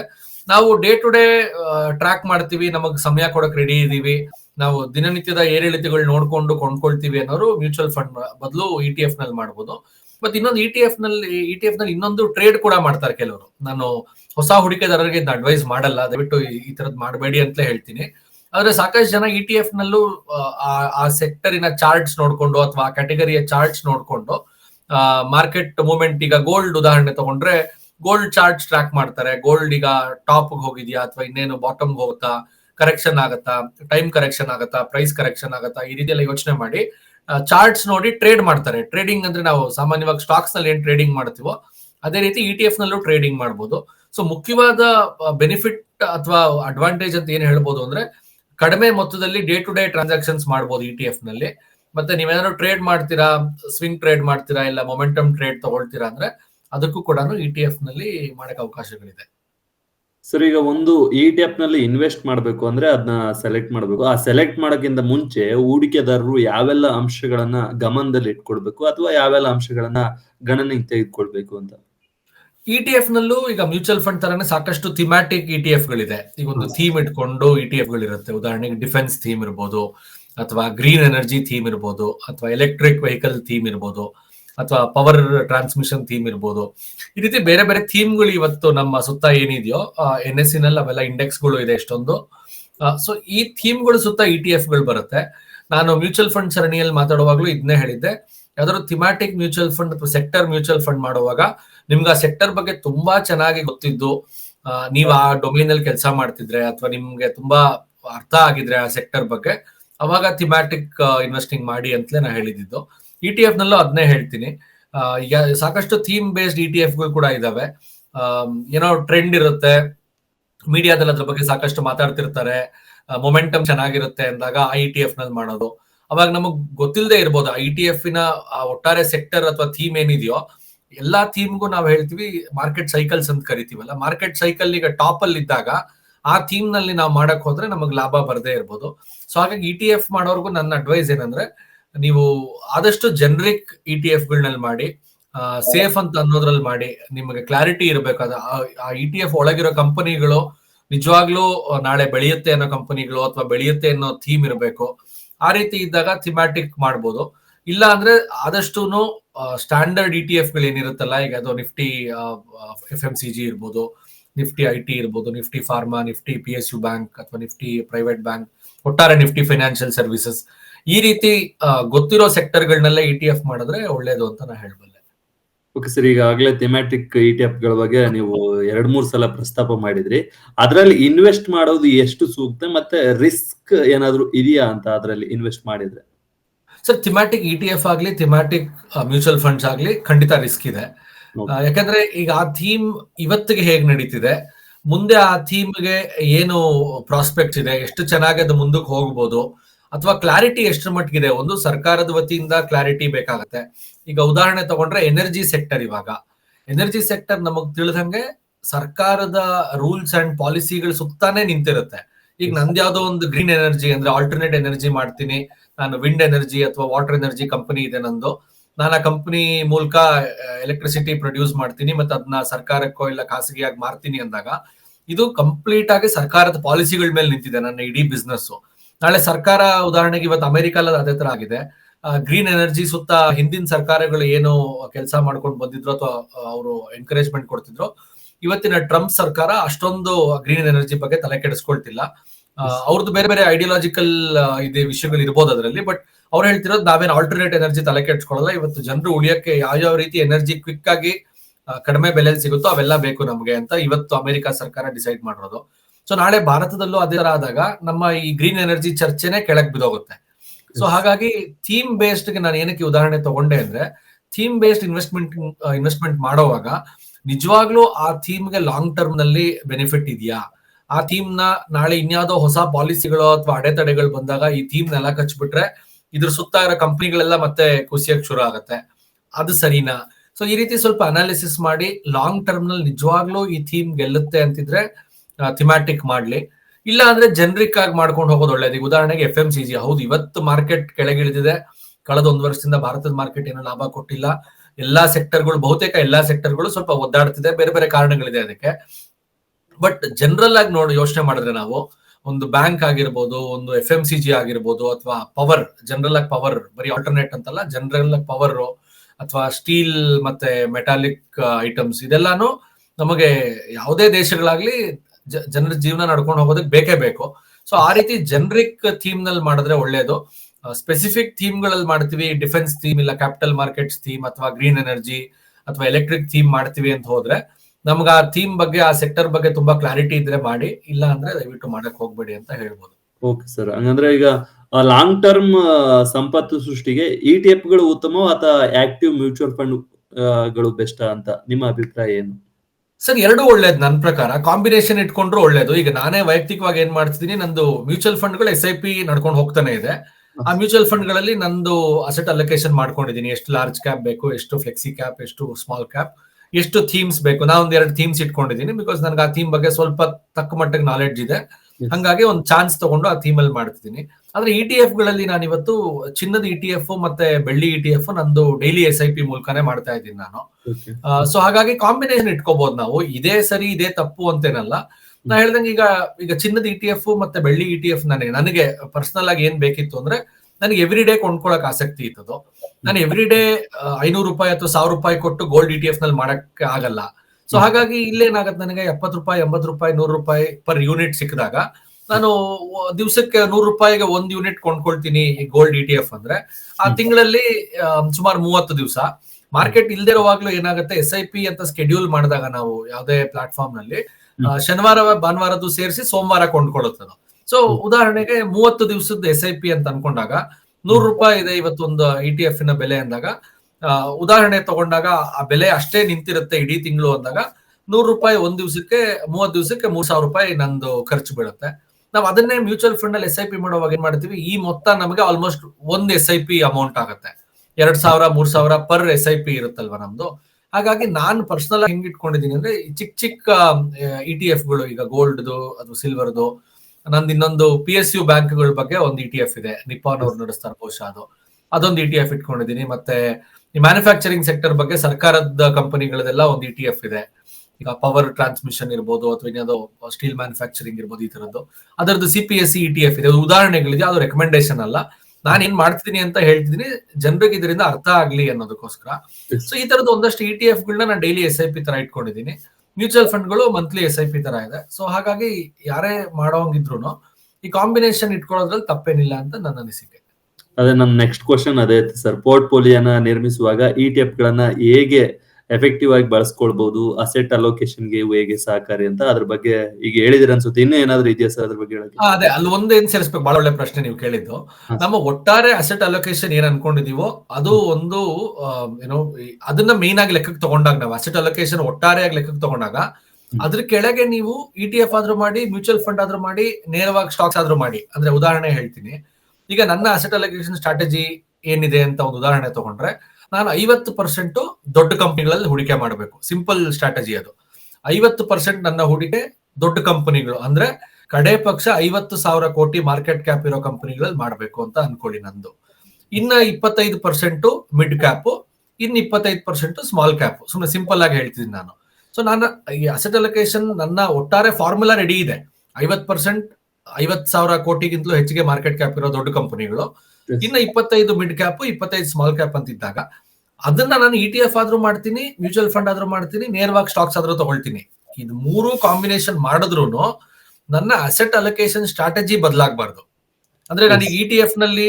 [SPEAKER 2] ನಾವು ಡೇ ಟು ಡೇ ಟ್ರ್ಯಾಕ್ ಮಾಡ್ತೀವಿ ನಮಗ್ ಸಮಯ ಕೊಡಕ್ ರೆಡಿ ಇದೀವಿ. ನಾವು ದಿನನಿತ್ಯದ ಏರಿಳಿತಗಳು ನೋಡ್ಕೊಂಡು ಕೊಂಡ್ಕೊಳ್ತೀವಿ ಅನ್ನೋರು ಮ್ಯೂಚುವಲ್ ಫಂಡ್ ಬದಲು ಇ ಟಿ ಎಫ್ನಲ್ಲಿ ಮಾಡ್ಬೋದು. ಮತ್ತೆ ಇನ್ನೊಂದು ಇ ಟಿ ಎಫ್ನಲ್ಲಿ ಇ ಟಿ ಎಫ್ನಲ್ಲಿ ಇನ್ನೊಂದು ಟ್ರೇಡ್ ಕೂಡ ಮಾಡ್ತಾರೆ ಕೆಲವರು. ನಾನು ಹೊಸ ಹೂಡಿಕೆದಾರರಿಗೆ ಅಡ್ವೈಸ್ ಮಾಡಲ್ಲ ದಯವಿಟ್ಟು ಈ- ತರದ್ ಮಾಡಬೇಡಿ ಅಂತಲೇ ಹೇಳ್ತೀನಿ. ಆದ್ರೆ ಸಾಕಷ್ಟು ಜನ ಇ ಟಿ ಎಫ್ ನಲ್ಲೂ ಆ, ಸೆಕ್ಟರಿನ ಚಾರ್ಟ್ಸ್ ನೋಡ್ಕೊಂಡು ಅಥವಾ ಕ್ಯಾಟಗರಿಯ ಚಾರ್ಟ್ಸ್ ನೋಡ್ಕೊಂಡು ಮಾರ್ಕೆಟ್ ಮೂಮೆಂಟ್ ಈಗ ಗೋಲ್ಡ್ ಉದಾಹರಣೆ ತಗೊಂಡ್ರೆ ಗೋಲ್ಡ್ ಚಾರ್ಟ್ ಟ್ರ್ಯಾಕ್ ಮಾಡ್ತಾರೆ. ಗೋಲ್ಡ್ ಈಗ ಟಾಪ್ ಹೋಗಿದ್ಯಾ ಅಥವಾ ಇನ್ನೇನು ಬಾಟಮ್ ಹೋಗುತ್ತಾ? ಕರೆಕ್ಷನ್ ಆಗತ್ತಾ? ಟೈಮ್ ಕರೆಕ್ಷನ್ ಆಗತ್ತಾ? ಪ್ರೈಸ್ ಕರೆಕ್ಷನ್ ಆಗತ್ತಾ? ಈ ರೀತಿ ಎಲ್ಲ ಯೋಚನೆ ಮಾಡಿ ಚಾರ್ಟ್ಸ್ ನೋಡಿ ಟ್ರೇಡ್ ಮಾಡ್ತಾರೆ. ಟ್ರೇಡಿಂಗ್ ಅಂದ್ರೆ ನಾವು ಸಾಮಾನ್ಯವಾಗಿ ಸ್ಟಾಕ್ಸ್ನಲ್ಲಿ ಏನ್ ಟ್ರೇಡಿಂಗ್ ಮಾಡ್ತೀವೋ, ಅದೇ ರೀತಿ ಇ ಟಿ ಎಫ್ ನಲ್ಲೂ ಟ್ರೇಡಿಂಗ್ ಮಾಡ್ಬೋದು. ಸೊ ಮುಖ್ಯವಾದ ಬೆನಿಫಿಟ್ ಅಥವಾ ಅಡ್ವಾಂಟೇಜ್ ಅಂತ ಏನ್ ಹೇಳ್ಬೋದು ಅಂದ್ರೆ, ಕಡಿಮೆ ಮೊತ್ತದಲ್ಲಿ ಡೇ ಟು ಡೇ ಟ್ರಾನ್ಸಾಕ್ಷನ್ಸ್ ಮಾಡ್ಬೋದು ಇ ನಲ್ಲಿ. ಮತ್ತೆ ನೀವೇನಾದ್ರು ಟ್ರೇಡ್ ಮಾಡ್ತೀರಾ ಸ್ವಿಂಗ್ ಟ್ರೇಡ್ ಮಾಡ್ತೀರಾ ಇಲ್ಲ ಮೊಮೆಂಟಮ್ ಟ್ರೇಡ್ ತಗೊಳ್ತೀರಾ ಅಂದ್ರೆ ಅದಕ್ಕೂ ಕೂಡ ಇ ಟಿ ಎಫ್ನಲ್ಲಿ ಮಾಡಕ್ಕೆ ಅವಕಾಶಗಳಿದೆ.
[SPEAKER 1] ಸರ್ ಈಗ ಒಂದು ಇ ಟಿ ಎಫ್ನಲ್ಲಿ ಇನ್ವೆಸ್ಟ್ ಮಾಡಬೇಕು ಅಂದ್ರೆ ಅದನ್ನ ಸೆಲೆಕ್ಟ್ ಮಾಡಬೇಕು. ಆ ಸೆಲೆಕ್ಟ್ ಮಾಡೋಕ್ಕಿಂತ ಮುಂಚೆ ಹೂಡಿಕೆದಾರರು ಯಾವೆಲ್ಲ ಅಂಶಗಳನ್ನ ಗಮನದಲ್ಲಿ ಇಟ್ಕೊಳ್ಬೇಕು ಅಥವಾ ಯಾವೆಲ್ಲ ಅಂಶಗಳನ್ನ ಗಣನೆಗೆ ತೆಗೆದುಕೊಳ್ಬೇಕು ಅಂತ?
[SPEAKER 2] ಇ ಟಿ ಎಫ್ ನಲ್ಲೂ ಈಗ ಮ್ಯೂಚುವಲ್ ಫಂಡ್ ತರನೇ ಸಾಕಷ್ಟು ಥಿಮ್ಯಾಟಿಕ್ ಇ ಟಿ ಎಫ್ ಗಳಿದೆ. ಈಗ ಒಂದು ಥೀಮ್ ಇಟ್ಕೊಂಡು ಇ ಟಿ ಎಫ್ ಗಳಿರುತ್ತೆ. ಉದಾಹರಣೆಗೆ ಡಿಫೆನ್ಸ್ ಥೀಮ್ ಇರ್ಬೋದು ಅಥವಾ ಗ್ರೀನ್ ಎನರ್ಜಿ ಥೀಮ್ ಇರ್ಬೋದು, ಅಥವಾ ಎಲೆಕ್ಟ್ರಿಕ್ ವೆಹಿಕಲ್ ಥೀಮ್ ಇರ್ಬೋದು, ಅಥವಾ ಪವರ್ ಟ್ರಾನ್ಸ್ಮಿಷನ್ ಥೀಮ್ ಇರ್ಬೋದು. ಈ ರೀತಿ ಬೇರೆ ಬೇರೆ ಥೀಮ್ಗಳು ಇವತ್ತು ನಮ್ಮ ಸುತ್ತ ಏನಿದೆಯೋ ಎನ್ ಎಸ್ನಲ್ಲಿ ಅವೆಲ್ಲ ಇಂಡೆಕ್ಸ್ಗಳು ಇದೆ ಎಷ್ಟೊಂದು. ಸೊ ಈ ಥೀಮ್ಗಳು ಸುತ್ತ ಇ ಟಿ ಎಫ್ಗಳು ಬರುತ್ತೆ. ನಾನು ಮ್ಯೂಚುವಲ್ ಫಂಡ್ ಸರಣಿಯಲ್ಲಿ ಮಾತಾಡುವಾಗಲೂ ಇದನ್ನೇ ಹೇಳಿದ್ದೆ. ಯಾವ್ದಾದ್ರು ಥಿಮ್ಯಾಟಿಕ್ ಮ್ಯೂಚುವಲ್ ಫಂಡ್ ಅಥವಾ ಸೆಕ್ಟರ್ ಮ್ಯೂಚುವಲ್ ಫಂಡ್ ಮಾಡುವಾಗ ನಿಮ್ಗೆ ಆ ಸೆಕ್ಟರ್ ಬಗ್ಗೆ ತುಂಬಾ ಚೆನ್ನಾಗಿ ಗೊತ್ತಿದ್ದು ನೀವು ಆ ಡೊಮೈನ್ ಕೆಲಸ ಮಾಡ್ತಿದ್ರೆ ಅಥವಾ ನಿಮ್ಗೆ ತುಂಬಾ ಅರ್ಥ ಆಗಿದ್ರೆ ಆ ಸೆಕ್ಟರ್ ಬಗ್ಗೆ ಅವಾಗ ಥಿಮ್ಯಾಟಿಕ್ ಇನ್ವೆಸ್ಟಿಂಗ್ ಮಾಡಿ ಅಂತಲೇ ನಾ ಹೇಳಿದ್ದು. ಇ ಟಿ ಎಫ್ ನಲ್ಲೂ ಅದನ್ನೇ ಹೇಳ್ತೀನಿ. ಸಾಕಷ್ಟು ಥೀಮ್ ಬೇಸ್ಡ್ ಇ ಟಿ ಎಫ್ಗಳು ಕೂಡ ಇದಾವೆ. ಏನೋ ಟ್ರೆಂಡ್ ಇರುತ್ತೆ. ಮೀಡಿಯಾದಲ್ಲಿ ಅದ್ರ ಬಗ್ಗೆ ಸಾಕಷ್ಟು ಮಾತಾಡ್ತಿರ್ತಾರೆ. ಮೊಮೆಂಟಮ್ ಚೆನ್ನಾಗಿರುತ್ತೆ ಅಂದಾಗ ಐ ಟಿ ಎಫ್ನಲ್ಲಿ ಮಾಡೋದು. ಅವಾಗ ನಮಗ್ ಗೊತ್ತಿಲ್ಲದೆ ಇರ್ಬೋದು ಐ ಟಿ ಎಫ್ನ ಒಟ್ಟಾರೆ ಸೆಕ್ಟರ್ ಅಥವಾ ಥೀಮ್ ಏನಿದೆಯೋ, ಎಲ್ಲಾ ಥೀಮ್ಗೂ ನಾವು ಹೇಳ್ತೀವಿ ಮಾರ್ಕೆಟ್ ಸೈಕಲ್ಸ್ ಅಂತ ಕರಿತೀವಲ್ಲ. ಮಾರ್ಕೆಟ್ ಸೈಕಲ್ ಈಗ ಟಾಪ್ ಅಲ್ಲಿ ಇದ್ದಾಗ ಆ ಥೀಮ್ನಲ್ಲಿ ನಾವು ಮಾಡಕ್ ಹೋದ್ರೆ ನಮಗೆ ಲಾಭ ಬರದೇ ಇರ್ಬೋದು. ಸೊ ಹಾಗಾಗಿ ಇ ಟಿ ಎಫ್ ಮಾಡೋರ್ಗು ನನ್ನ ಅಡ್ವೈಸ್ ಏನಂದ್ರೆ, ನೀವು ಆದಷ್ಟು ಜನರಿಕ್ ಇ ಟಿ ಎಫ್ ಗಳನ್ನಲ್ಲಿ ಮಾಡಿ ಸೇಫ್ ಅಂತ ಅನ್ನೋದ್ರಲ್ಲಿ ಮಾಡಿ, ನಿಮಗೆ ಕ್ಲಾರಿಟಿ ಇರಬೇಕಾದ ಆ ಇ ಟಿ ಎಫ್ ಒಳಗಿರೋ ಕಂಪನಿಗಳು ನಿಜವಾಗ್ಲೂ ನಾಳೆ ಬೆಳೆಯುತ್ತೆ ಅನ್ನೋ ಕಂಪನಿಗಳು ಅಥವಾ ಬೆಳೆಯುತ್ತೆ ಅನ್ನೋ ಥೀಮ್ ಇರಬೇಕು. ಆ ರೀತಿ ಇದ್ದಾಗ ಥಿಮ್ಯಾಟಿಕ್ ಮಾಡ್ಬೋದು. ಇಲ್ಲ ಅಂದ್ರೆ ಆದಷ್ಟು ಸ್ಟ್ಯಾಂಡರ್ಡ್ ಇ ಟಿ ಎಫ್ಗಳು ಏನಿರುತ್ತಲ್ಲ, ಈಗ ಅದು Nifty F M C G ಇರ್ಬೋದು ನಿಫ್ಟಿ ಐ ಟಿ ಇರ್ಬೋದು Nifty pharma Nifty P S U bank ಅಥವಾ ನಿಫ್ಟಿ ಪ್ರೈವೇಟ್ ಬ್ಯಾಂಕ್ ಒಟ್ಟಾರೆ ನಿಫ್ಟಿ ಫೈನಾನ್ಷಿಯಲ್ ಸರ್ವಿಸಸ್ ಈ ರೀತಿ ಗೊತ್ತಿರೋ ಸೆಕ್ಟರ್ ಗಳನ್ನೆಲ್ಲ ಇ ಟಿ ಎಫ್ ಮಾಡಿದ್ರೆ ಒಳ್ಳೇದು ಅಂತ ನಾ ಹೇಳ್ಬಲ್ಲೆ.
[SPEAKER 1] ಓಕೆ ಸರ್ ಈಗಾಗಲೇ ಥೆಮ್ಯಾಟಿಕ್ ಇ ಟಿ ಎಫ್ಗಳ ಬಗ್ಗೆ ನೀವು ಎರಡ್ ಮೂರ್ ಸಲ ಪ್ರಸ್ತಾಪ ಮಾಡಿದ್ರಿ. ಅದರಲ್ಲಿ ಇನ್ವೆಸ್ಟ್ ಮಾಡೋದು ಎಷ್ಟು ಸೂಕ್ತ ಮತ್ತೆ ರಿಸ್ಕ್ ಏನಾದ್ರು ಇದೆಯಾ ಅಂತ ಅದರಲ್ಲಿ ಇನ್ವೆಸ್ಟ್ ಮಾಡಿದ್ರೆ?
[SPEAKER 2] Sir thematic E T F ಆಗ್ಲಿ ಥಿಮ್ಯಾಟಿಕ್ ಮ್ಯೂಚುವಲ್ ಫಂಡ್ಸ್ ಆಗ್ಲಿ ಖಂಡಿತ ರಿಸ್ಕ್ ಇದೆ. ಯಾಕಂದ್ರೆ ಈಗ ಆ ಥೀಮ್ ಇವತ್ತಿಗೆ ಹೇಗ್ ನಡೀತಿದೆ? ಮುಂದೆ ಆ ಥೀಮ್ಗೆ ಏನು ಪ್ರಾಸ್ಪೆಕ್ಟ್ಸ್ ಇದೆ? ಎಷ್ಟು ಚೆನ್ನಾಗಿ ಅದು ಮುಂದಕ್ಕೆ ಹೋಗ್ಬೋದು? ಅಥವಾ ಕ್ಲಾರಿಟಿ ಎಷ್ಟರ ಮಟ್ಟಿಗಿದೆ? ಒಂದು ಸರ್ಕಾರದ ವತಿಯಿಂದ ಕ್ಲಾರಿಟಿ ಬೇಕಾಗತ್ತೆ. ಈಗ ಉದಾಹರಣೆ ತಗೊಂಡ್ರೆ ಎನರ್ಜಿ ಸೆಕ್ಟರ್ ಇವಾಗ. ಎನರ್ಜಿ ಸೆಕ್ಟರ್ ನಮಗ್ ತಿಳಿದಂಗೆ ಸರ್ಕಾರದ ರೂಲ್ಸ್ ಅಂಡ್ ಪಾಲಿಸಿಗಳು ಸುತ್ತಾನೆ ನಿಂತಿರುತ್ತೆ. ಈಗ ನಂದು ಯಾವ್ದೋ ಒಂದು ಗ್ರೀನ್ ಎನರ್ಜಿ ಅಂದ್ರೆ ಆಲ್ಟರ್ನೇಟ್ ಎನರ್ಜಿ ಮಾಡ್ತೀನಿ. ನಾನು ವಿಂಡ್ ಎನರ್ಜಿ ಅಥವಾ ವಾಟರ್ ಎನರ್ಜಿ ಕಂಪನಿ ಇದೆ ನಂದು. ನಾನು ಆ ಕಂಪನಿ ಮೂಲಕ ಎಲೆಕ್ಟ್ರಿಸಿಟಿ ಪ್ರೊಡ್ಯೂಸ್ ಮಾಡ್ತೀನಿ ಮತ್ತೆ ಅದನ್ನ ಸರ್ಕಾರಕ್ಕೋ ಇಲ್ಲ ಖಾಸಗಿಯಾಗಿ ಮಾರ್ತೀನಿ ಅಂದಾಗ ಇದು ಕಂಪ್ಲೀಟ್ ಆಗಿ ಸರ್ಕಾರದ ಪಾಲಿಸಿಗಳ ಮೇಲೆ ನಿಂತಿದೆ ನನ್ನ ಇಡೀ ಬಿಸ್ನೆಸ್ ನಾಳೆ ಸರ್ಕಾರ ಉದಾಹರಣೆಗೆ ಇವತ್ತು ಅಮೆರಿಕಲ್ಲ ಅದೇ ತರ ಆಗಿದೆ. ಗ್ರೀನ್ ಎನರ್ಜಿ ಸುತ್ತ ಹಿಂದಿನ ಸರ್ಕಾರಗಳು ಏನು ಕೆಲಸ ಮಾಡ್ಕೊಂಡು ಬಂದಿದ್ರು ಅಥವಾ ಅವರು ಎನ್ಕರೇಜ್ಮೆಂಟ್ ಕೊಡ್ತಿದ್ರು ಇವತ್ತಿನ ಟ್ರಂಪ್ ಸರ್ಕಾರ ಅಷ್ಟೊಂದು ಗ್ರೀನ್ ಎನರ್ಜಿ ಬಗ್ಗೆ ತಲೆ ಕೆಡಿಸ್ಕೊಳ್ತಿಲ್ಲ. ಅವ್ರದ್ದು ಬೇರೆ ಬೇರೆ ಐಡಿಯಾಲಜಿಕಲ್ ಇದೆ ವಿಷಯಗಳು ಇರ್ಬೋದು ಅದರಲ್ಲಿ ಬಟ್ ಅವ್ರು ಹೇಳ್ತಿರೋದು ನಾವೇನು ಆಲ್ಟರ್ನೇಟ್ ಎನರ್ಜಿ ತಲೆ ಕೆಡ್ಸ್ಕೊಳ್ಳಲ್ಲ. ಇವತ್ತು ಜನರು ಉಳಿಯಕ್ಕೆ ಯಾವ ರೀತಿ ಎನರ್ಜಿ ಕ್ವಿಕ್ ಆಗಿ ಕಡಿಮೆ ಬೆಲೆಯಲ್ಲಿ ಸಿಗುತ್ತೋ ಅವೆಲ್ಲ ಬೇಕು ನಮಗೆ ಅಂತ ಇವತ್ತು ಅಮೆರಿಕ ಸರ್ಕಾರ ಡಿಸೈಡ್ ಮಾಡಿರೋದು. ಸೊ ನಾಳೆ ಭಾರತದಲ್ಲೂ ಅದೇ ತರ ಆದಾಗ ನಮ್ಮ ಈ ಗ್ರೀನ್ ಎನರ್ಜಿ ಚರ್ಚೆನೆ ಕೆಳಕ್ ಬಿದೋಗುತ್ತೆ. ಸೊ ಹಾಗಾಗಿ ಥೀಮ್ ಬೇಸ್ಡ್ಗೆ ನಾನು ಏನಕ್ಕೆ ಉದಾಹರಣೆ ತಗೊಂಡೆ ಅಂದ್ರೆ ಥೀಮ್ ಬೇಸ್ಡ್ ಇನ್ವೆಸ್ಟ್ಮೆಂಟ್ ಇನ್ವೆಸ್ಟ್ಮೆಂಟ್ ಮಾಡೋವಾಗ ನಿಜವಾಗ್ಲೂ ಆ ಥೀಮ್ಗೆ ಲಾಂಗ್ ಟರ್ಮ್ನಲ್ಲಿ ಬೆನಿಫಿಟ್ ಇದೆಯಾ? ಆ ಥೀಮ್ನ ನಾಳೆ ಇನ್ಯಾವುದೋ ಹೊಸ ಪಾಲಿಸಿಗಳು ಅಥವಾ ಅಡೆತಡೆಗಳು ಬಂದಾಗ ಈ ಥೀಮ್ ನೆಲ ಕಚ್ಬಿಟ್ರೆ ಇದ್ರ ಸುತ್ತ ಇರೋ ಕಂಪ್ನಿಗಳೆಲ್ಲ ಮತ್ತೆ ಕುಸಿಯಕ್ ಶುರು ಆಗುತ್ತೆ. ಅದು ಸರಿನಾ? ಸೊ ಈ ರೀತಿ ಸ್ವಲ್ಪ ಅನಾಲಿಸಿಸ್ ಮಾಡಿ ಲಾಂಗ್ ಟರ್ಮ್ನಲ್ಲಿ ನಿಜವಾಗ್ಲೂ ಈ ಥೀಮ್ ಗೆಲ್ಲುತ್ತೆ ಅಂತಿದ್ರೆ ಥಿಮ್ಯಾಟಿಕ್ ಮಾಡ್ಲಿ. ಇಲ್ಲ ಅಂದ್ರೆ ಜನರಿಕ್ ಆಗಿ ಮಾಡ್ಕೊಂಡು ಹೋಗೋದು ಒಳ್ಳೇದು. ಉದಾಹರಣೆಗೆ ಎಫ್ ಎಂ ಸಿ ಜಿ ಹೌದು, ಇವತ್ತು ಮಾರ್ಕೆಟ್ ಕೆಳಗಿಳಿದಿದೆ. ಕಳೆದ ಒಂದು ವರ್ಷದಿಂದ ಭಾರತದ ಮಾರ್ಕೆಟ್ ಏನೋ ಲಾಭ ಕೊಟ್ಟಿಲ್ಲ. ಎಲ್ಲಾ ಸೆಕ್ಟರ್ಗಳು ಬಹುತೇಕ ಎಲ್ಲಾ ಸೆಕ್ಟರ್ಗಳು ಸ್ವಲ್ಪ ಒದ್ದಾಡ್ತಿದೆ. ಬೇರೆ ಬೇರೆ ಕಾರಣಗಳಿದೆ ಅದಕ್ಕೆ. ಬಟ್ ಜನರಲ್ ಆಗಿ ನೋಡಿ, ಯೋಚನೆ ಮಾಡಿದ್ರೆ ನಾವು ಒಂದು ಬ್ಯಾಂಕ್ ಆಗಿರ್ಬೋದು, ಒಂದು ಎಫ್ ಎಂ ಸಿ ಜಿ ಆಗಿರ್ಬೋದು, ಅಥವಾ ಪವರ್, ಜನರಲ್ ಆಗಿ ಪವರ್, ಬರೀ ಆಲ್ಟರ್ನೇಟ್ ಅಂತಲ್ಲ, ಜನರಲ್ ಆಗಿ ಪವರ್, ಅಥವಾ ಸ್ಟೀಲ್ ಮತ್ತೆ ಮೆಟಾಲಿಕ್ ಐಟಮ್ಸ್ ಇದೆಲ್ಲಾನು ನಮಗೆ ಯಾವುದೇ ದೇಶಗಳಾಗ್ಲಿ ಜನರ ಜೀವನ ನಡ್ಕೊಂಡು ಹೋಗೋದಕ್ಕೆ ಬೇಕೇ ಬೇಕು. ಸೊ ಆ ರೀತಿ ಜನರಿಕ್ ಥೀಮ್ನಲ್ಲಿ ಮಾಡಿದ್ರೆ ಒಳ್ಳೇದು. ಸ್ಪೆಸಿಫಿಕ್ ಥೀಮ್ಗಳಲ್ಲಿ ಮಾಡ್ತೀವಿ ಡಿಫೆನ್ಸ್ ಥೀಮ್ ಇಲ್ಲ ಕ್ಯಾಪಿಟಲ್ ಮಾರ್ಕೆಟ್ಸ್ ಥೀಮ್ ಅಥವಾ ಗ್ರೀನ್ ಎನರ್ಜಿ ಅಥವಾ ಎಲೆಕ್ಟ್ರಿಕ್ ಥೀಮ್ ಮಾಡ್ತೀವಿ ಅಂತ ಹೋದ್ರೆ ನಮ್ಗೆ ಆ ಥೀಮ್ ಬಗ್ಗೆ ಆ ಸೆಕ್ಟರ್ ಬಗ್ಗೆ ತುಂಬಾ ಕ್ಲಾರಿಟಿ ಇದ್ರೆ ಮಾಡಿ ಇಲ್ಲ ಅಂದ್ರೆ ದಯವಿಟ್ಟು ಮಾಡಕ್ ಹೋಗ್ಬೇಡಿ ಅಂತ ಹೇಳ್ಬೋದು.
[SPEAKER 1] ಓಕೆ ಸರ್ ಹಂಗಂದ್ರೆ ಈಗ ಲಾಂಗ್ ಟರ್ಮ್ ಸಂಪತ್ತು ಸೃಷ್ಟಿಗೆ ಇ ಟಿ ಎಫ್ಗಳು ಉತ್ತಮ ಅಥವಾ ಆಕ್ಟಿವ್ ಮ್ಯೂಚುವಲ್ ಫಂಡ್ಗಳು ಬೆಸ್ಟ್ ಅಂತ ನಿಮ್ಮ ಅಭಿಪ್ರಾಯ ಏನು?
[SPEAKER 2] ಸರ್ ಎರಡು ಒಳ್ಳೇದು ನನ್ನ ಪ್ರಕಾರ. ಕಾಂಬಿನೇಷನ್ ಇಟ್ಕೊಂಡ್ರು ಒಳ್ಳೇದು. ಈಗ ನಾನೇ ವೈಯಕ್ತಿಕವಾಗಿ ಏನ್ ಮಾಡ್ತಿದ್ದೀನಿ ನಂದು ಮ್ಯೂಚುವಲ್ ಫಂಡ್ಗಳು ಎಸ್ ಐ ಪಿ ನಡ್ಕೊಂಡು ಹೋಗ್ತಾನೆ ಇದೆ. ಆ ಮ್ಯೂಚುವಲ್ ಫಂಡ್ಗಳಲ್ಲಿ ನಂದು ಅಸೆಟ್ ಅಲೋಕೇಶನ್ ಮಾಡ್ಕೊಂಡಿದ್ದೀನಿ. ಎಷ್ಟು ಲಾರ್ಜ್ ಕ್ಯಾಪ್ ಬೇಕು ಎಷ್ಟು ಫ್ಲೆಕ್ಸಿ ಕ್ಯಾಪ್ ಎಷ್ಟು ಸ್ಮಾಲ್ ಕ್ಯಾಪ್ ಎಷ್ಟು ಥೀಮ್ಸ್ ಬೇಕು. ನಾ ಒಂದ್ ಎರಡು ಥೀಮ್ಸ್ ಇಟ್ಕೊಂಡಿದ್ದೀನಿ ಬಿಕಾಸ್ ನನಗೆ ಆ ಥೀಮ್ ಬಗ್ಗೆ ಸ್ವಲ್ಪ ತಕ್ಕ ಮಟ್ಟಿಗೆ ನಾಲೆಡ್ಜ್ ಇದೆ. ಹಂಗಾಗಿ ಒಂದು ಚಾನ್ಸ್ ತಗೊಂಡು ಆ ಥೀಮ್ ಅಲ್ಲಿ ಮಾಡ್ತಿದ್ದೀನಿ. ಆದ್ರೆ ಇ ಟಿ ಎಫ್ಗಳಲ್ಲಿ ನಾನು ಇವತ್ತು ಚಿನ್ನದ ಇ ಟಿ ಎಫ್ ಮತ್ತೆ ಬೆಳ್ಳಿ ಇ ಟಿ ಎಫ್ ನಂದು ಡೈಲಿ ಎಸ್ ಐ ಪಿ ಮೂಲಕನೇ ಮಾಡ್ತಾ ಇದ್ದೀನಿ ನಾನು. ಸೊ ಹಾಗಾಗಿ ಕಾಂಬಿನೇಷನ್ ಇಟ್ಕೋಬಹುದು ನಾವು. ಇದೇ ಸರಿ ಇದೇ ತಪ್ಪು ಅಂತೇನಲ್ಲ. ನಾ ಹೇಳ್ದಂಗೆ ಈಗ ಈಗ ಚಿನ್ನದ ಇ ಟಿ ಎಫ್ ಮತ್ತೆ ಬೆಳ್ಳಿ ಇ ಟಿ ಎಫ್ ನನಗೆ ನನಗೆ ಪರ್ಸನಲ್ ಆಗಿ ಏನ್ ಬೇಕಿತ್ತು ಅಂದ್ರೆ ನನಗೆ ಎವ್ರಿ ಡೇ ಕೊಂಡ್ಕೊಳಕ್ ಆಸಕ್ತಿ ಇತ್ತದು ನಾನು ಎವ್ರಿ ಡೇ ಐನೂರು ರೂಪಾಯಿ ಅಥವಾ ಸಾವಿರ ರೂಪಾಯಿ ಕೊಟ್ಟು ಗೋಲ್ಡ್ ಇ ಟಿ ಎಫ್ನಲ್ಲಿ ಮಾಡಕ್ ಆಗಲ್ಲ. ಸೊ ಹಾಗಾಗಿ ಇಲ್ಲೇನಾಗತ್ತೆ ನನಗೆ ಎಪ್ಪತ್ತು ರೂಪಾಯಿ ಎಂಬತ್ತು ರೂಪಾಯಿ ನೂರು ರೂಪಾಯಿ ಪರ್ ಯೂನಿಟ್ ಸಿಕ್ಕಿದಾಗ ನಾನು ದಿವಸಕ್ಕೆ ನೂರು ರೂಪಾಯಿಗೆ ಒಂದು ಯೂನಿಟ್ ಕೊಂಡ್ಕೊಳ್ತೀನಿ ಗೋಲ್ಡ್ ಇ ಟಿ ಎಫ್ ಅಂದ್ರೆ. ಆ ತಿಂಗಳಲ್ಲಿ ಸುಮಾರು ಮೂವತ್ತು ದಿವಸ. ಮಾರ್ಕೆಟ್ ಇಲ್ದಿರುವಾಗ್ಲೂ ಏನಾಗುತ್ತೆ ಎಸ್ ಐ ಪಿ ಅಂತ ಸ್ಕೆಡ್ಯೂಲ್ ಮಾಡಿದಾಗ ನಾವು ಯಾವುದೇ ಪ್ಲಾಟ್ಫಾರ್ಮ್ನಲ್ಲಿ ಶನಿವಾರ ಭಾನುವಾರದ್ದು ಸೇರಿಸಿ ಸೋಮವಾರ ಕೊಂಡ್ಕೊಳ್ಳುತ್ತದೆ ಸೊ ಉದಾಹರಣೆಗೆ ಮೂವತ್ತು ದಿವಸದ ಎಸ್ ಐ ಪಿ ಅಂತ ಅನ್ಕೊಂಡಾಗ, ನೂರು ರೂಪಾಯಿ ಇದೆ ಇವತ್ತೊಂದು ಇ ಟಿ ಎಫ್ನ ಬೆಲೆ ಅಂದಾಗ ಉದಾಹರಣೆ ತಗೊಂಡಾಗ ಆ ಬೆಲೆ ಅಷ್ಟೇ ನಿಂತಿರುತ್ತೆ ಇಡೀ ತಿಂಗಳು ಅಂದಾಗ, ನೂರು ರೂಪಾಯಿ ಒಂದ್ ದಿವಸಕ್ಕೆ ಮೂವತ್ ದಿವಸಕ್ಕೆ ಮೂರ್ ಸಾವಿರ ರೂಪಾಯಿ ನಂದು ಖರ್ಚು ಬೀಳುತ್ತೆ. ನಾವು ಅದನ್ನೇ ಮ್ಯೂಚುವಲ್ ಫಂಡ್ ಅಲ್ಲಿ ಎಸ್ ಐ ಪಿ ಮಾಡುವಾಗ ಏನ್ ಮಾಡ್ತೀವಿ? ಈ ಮೊತ್ತ ನಮಗೆ ಆಲ್ಮೋಸ್ಟ್ ಒಂದ್ ಎಸ್ ಐ ಪಿ ಅಮೌಂಟ್ ಆಗುತ್ತೆ. ಎರಡ್ ಸಾವಿರ, ಮೂರ್ ಸಾವಿರ ಪರ್ ಎಸ್ ಐ ಪಿ ಇರುತ್ತಲ್ವಾ ನಮ್ದು. ಹಾಗಾಗಿ ನಾನು ಪರ್ಸನಲ್ ಹೆಂಗ್ ಇಟ್ಕೊಂಡಿದ್ದೀನಿ ಅಂದ್ರೆ ಚಿಕ್ಕ ಚಿಕ್ಕ ಇ ಟಿ ಎಫ್ಗಳು ಈಗ ಗೋಲ್ಡ್ದು ಅದು ಸಿಲ್ವರ್ದು ನಂದು ಇನ್ನೊಂದು ಪಿ ಎಸ್ ಯು ಬ್ಯಾಂಕ್ಗಳ ಬಗ್ಗೆ ಒಂದು ಇ ಟಿ ಎಫ್ ಇದೆ. ನಿಪಾನ್ ಅವ್ರು ನಡೆಸ್ತಾರೆ ಬಹುಶಃ ಅದು. ಅದೊಂದು ಇ ಟಿ ಎಫ್ ಇಟ್ಕೊಂಡಿದ್ದೀನಿ. ಮತ್ತೆ ಈ ಮ್ಯಾನುಫ್ಯಾಕ್ಚರಿಂಗ್ ಸೆಕ್ಟರ್ ಬಗ್ಗೆ ಸರ್ಕಾರದ ಕಂಪನಿಗಳದೆಲ್ಲ ಒಂದು ಇ ಟಿ ಎಫ್ ಇದೆ. ಈಗ ಪವರ್ ಟ್ರಾನ್ಸ್ಮಿಷನ್ ಇರ್ಬೋದು ಅಥವಾ ಇನ್ನೊಂದು ಸ್ಟೀಲ್ ಮ್ಯಾನುಫ್ಯಾಕ್ಚರಿಂಗ್ ಇರ್ಬೋದು ಈ ತರದ್ದು. ಅದರದ್ದು C P S E E T F ಇದೆ. ಉದಾಹರಣೆಗಳಿದೆ ಅದು ರೆಕಮೆಂಡೇಶನ್ ಅಲ್ಲ. ನಾನು ಏನ್ ಮಾಡ್ತೀನಿ ಅಂತ ಹೇಳ್ತಿದ್ದೀನಿ ಜನರಿಗೆ ಇದರಿಂದ ಅರ್ಥ ಆಗ್ಲಿ ಅನ್ನೋದಕ್ಕೋಸ್ಕರ. ಸೊ ಈ ತರದ ಒಂದಷ್ಟು ಇ ಟಿ ಎಫ್ ಗಳನ್ನ ನಾನು ಡೈಲಿ ಎಸ್ ಐ ಪಿ ತರ ಇಟ್ಕೊಂಡಿದ್ದೀನಿ ಮ್ಯೂಚುವಲ್ ಫಂಡ್ಗಳು ಮಂತ್ಲಿ ಎಸ್ ಐ ಪಿ ತರ ಇದೆ. ಸೊ ಹಾಗಾಗಿ ಯಾರೇ ಮಾಡೋಂಗಿದ್ರು ಈ ಕಾಂಬಿನೇಷನ್ ಇಟ್ಕೊಳ್ಳೋದ್ರಲ್ಲಿ ತಪ್ಪೇನಿಲ್ಲ ಅಂತ ನನ್ನ ಅನಿಸಿಕೆ.
[SPEAKER 1] ಅದೇ ನನ್ನ ನೆಕ್ಸ್ಟ್ ಕ್ವಶನ್ ಅದೇ ಸರ್, ಪೋರ್ಟ್ಫೋಲಿಯೋನ ನಿರ್ಮಿಸುವಾಗ ಇ ಟಿ ಎಫ್ ಗಳನ್ನ ಹೇಗೆ ಎಫೆಕ್ಟಿವ್ ಆಗಿ ಬಳಸ್ಕೊಳ್ಬಹುದು ಅಸೆಟ್ ಅಲೋಕೇಶನ್ಗೆ ಹೇಗೆ ಸಹಕಾರಿ ಅಂತ ಅದ್ರ ಬಗ್ಗೆ ಈಗ ಹೇಳಿದ್ರೆ ಅನ್ಸುತ್ತೆ. ಇನ್ನೂ ಏನಾದ್ರೂ ಇದೆಯಾ ಸರ್ ಅದ್ರ ಬಗ್ಗೆ
[SPEAKER 2] ಅದೇ ಅಲ್ಲಿ ಒಂದೇನ್ ಸೇರಿಸ್ಬೇಕು ಬಹಳ ಒಳ್ಳೆ ಪ್ರಶ್ನೆ ನೀವು ಕೇಳಿದ್ದು. ನಮ್ಮ ಒಟ್ಟಾರೆ ಅಸೆಟ್ ಅಲೋಕೇಶನ್ ಏನ್ ಅನ್ಕೊಂಡಿದೀವೋ ಅದು ಒಂದು ಏನೋ ಅದನ್ನ ಮೇನ್ ಆಗಿ ಲೆಕ್ಕಕ್ಕೆ ತಗೊಂಡಾಗ ನಾವು ಅಸೆಟ್ ಅಲೋಕೇಶನ್ ಒಟ್ಟಾರೆಯಾಗಿ ಲೆಕ್ಕಕ್ಕೆ ತಗೊಂಡಾಗ. ಅದ್ರ ಕೆಳಗೆ ನೀವು ಇ ಟಿ ಎಫ್ ಆದ್ರೂ ಮಾಡಿ ಮ್ಯೂಚುವಲ್ ಫಂಡ್ ಆದ್ರೂ ಮಾಡಿ ನೇರವಾಗಿ ಸ್ಟಾಕ್ಸ್ ಆದ್ರೂ ಮಾಡಿ ಅಂದ್ರೆ ಉದಾಹರಣೆ ಹೇಳ್ತೀನಿ. ಈಗ ನನ್ನ ಅಸೆಟ್ ಅಲೋಕೇಶನ್ ಸ್ಟ್ರಾಟಜಿ ಏನಿದೆ ಅಂತ ಒಂದು ಉದಾಹರಣೆ ತಗೊಂಡ್ರೆ ನಾನು ಐವತ್ತು ಪರ್ಸೆಂಟ್ ದೊಡ್ಡ ಕಂಪನಿಗಳಲ್ಲಿ ಹೂಡಿಕೆ ಮಾಡಬೇಕು. ಸಿಂಪಲ್ ಸ್ಟ್ರಾಟಜಿ ಅದು. ಐವತ್ತು ಪರ್ಸೆಂಟ್ ನನ್ನ ಹೂಡಿಕೆ ದೊಡ್ಡ ಕಂಪನಿಗಳು. ಅಂದ್ರೆ ಕಡೆ ಪಕ್ಷ ಐವತ್ತು ಸಾವಿರ ಕೋಟಿ ಮಾರ್ಕೆಟ್ ಕ್ಯಾಪ್ ಇರೋ ಕಂಪನಿಗಳಲ್ಲಿ ಮಾಡಬೇಕು ಅಂತ ಅನ್ಕೊಳ್ಳಿ ನಂದು. ಇನ್ನ ಇಪ್ಪತ್ತೈದು ಪರ್ಸೆಂಟ್ ಮಿಡ್ ಕ್ಯಾಪ್ ಇನ್ ಇಪ್ಪತ್ತೈದು ಪರ್ಸೆಂಟ್ ಸ್ಮಾಲ್ ಕ್ಯಾಪ್ ಸುಮ್ಮನೆ ಸಿಂಪಲ್ ಆಗಿ ಹೇಳ್ತಿದ್ದೀನಿ ನಾನು. ಸೊ ನಾನು ಈ ಅಸೆಟ್ ಅಲೋಕೇಶನ್ ನನ್ನ ಒಟ್ಟಾರೆ ಫಾರ್ಮುಲಾ ರೆಡಿ ಇದೆ. ಐವತ್ ಪರ್ಸೆಂಟ್ ಐವತ್ ಸಾವಿರ ಕೋಟಿಗಿಂತಲೂ ಹೆಚ್ಚಿಗೆ ಮಾರ್ಕೆಟ್ ಕ್ಯಾಪ್ ಇರೋ ದೊಡ್ಡ ಕಂಪನಿಗಳು. ಇನ್ನ ಇಪ್ಪತ್ತೈದು ಮಿಡ್ ಕ್ಯಾಪ್ ಇಪ್ಪತ್ತೈದು ಸ್ಮಾಲ್ ಕ್ಯಾಪ್ ಅಂತ ಇದ್ದಾಗ ಅದನ್ನ ನಾನು ಇ ಟಿ ಎಫ್ ಆದ್ರೂ ಮಾಡ್ತೀನಿ ಮ್ಯೂಚುವಲ್ ಫಂಡ್ ಆದ್ರೂ ಮಾಡ್ತೀನಿ ನೇರವಾಗಿ ಸ್ಟಾಕ್ಸ್ ಆದ್ರೂ ತಗೊಳ್ತೀನಿ. ಇದು ಮೂರು ಕಾಂಬಿನೇಷನ್ ಮಾಡಿದ್ರು ನನ್ನ ಅಸೆಟ್ ಅಲೋಕೇಶನ್ ಸ್ಟ್ರಾಟಜಿ ಬದಲಾಗಬಾರ್ದು. ಅಂದ್ರೆ ನನಗೆ ಇ ಟಿ ಎಫ್ನಲ್ಲಿ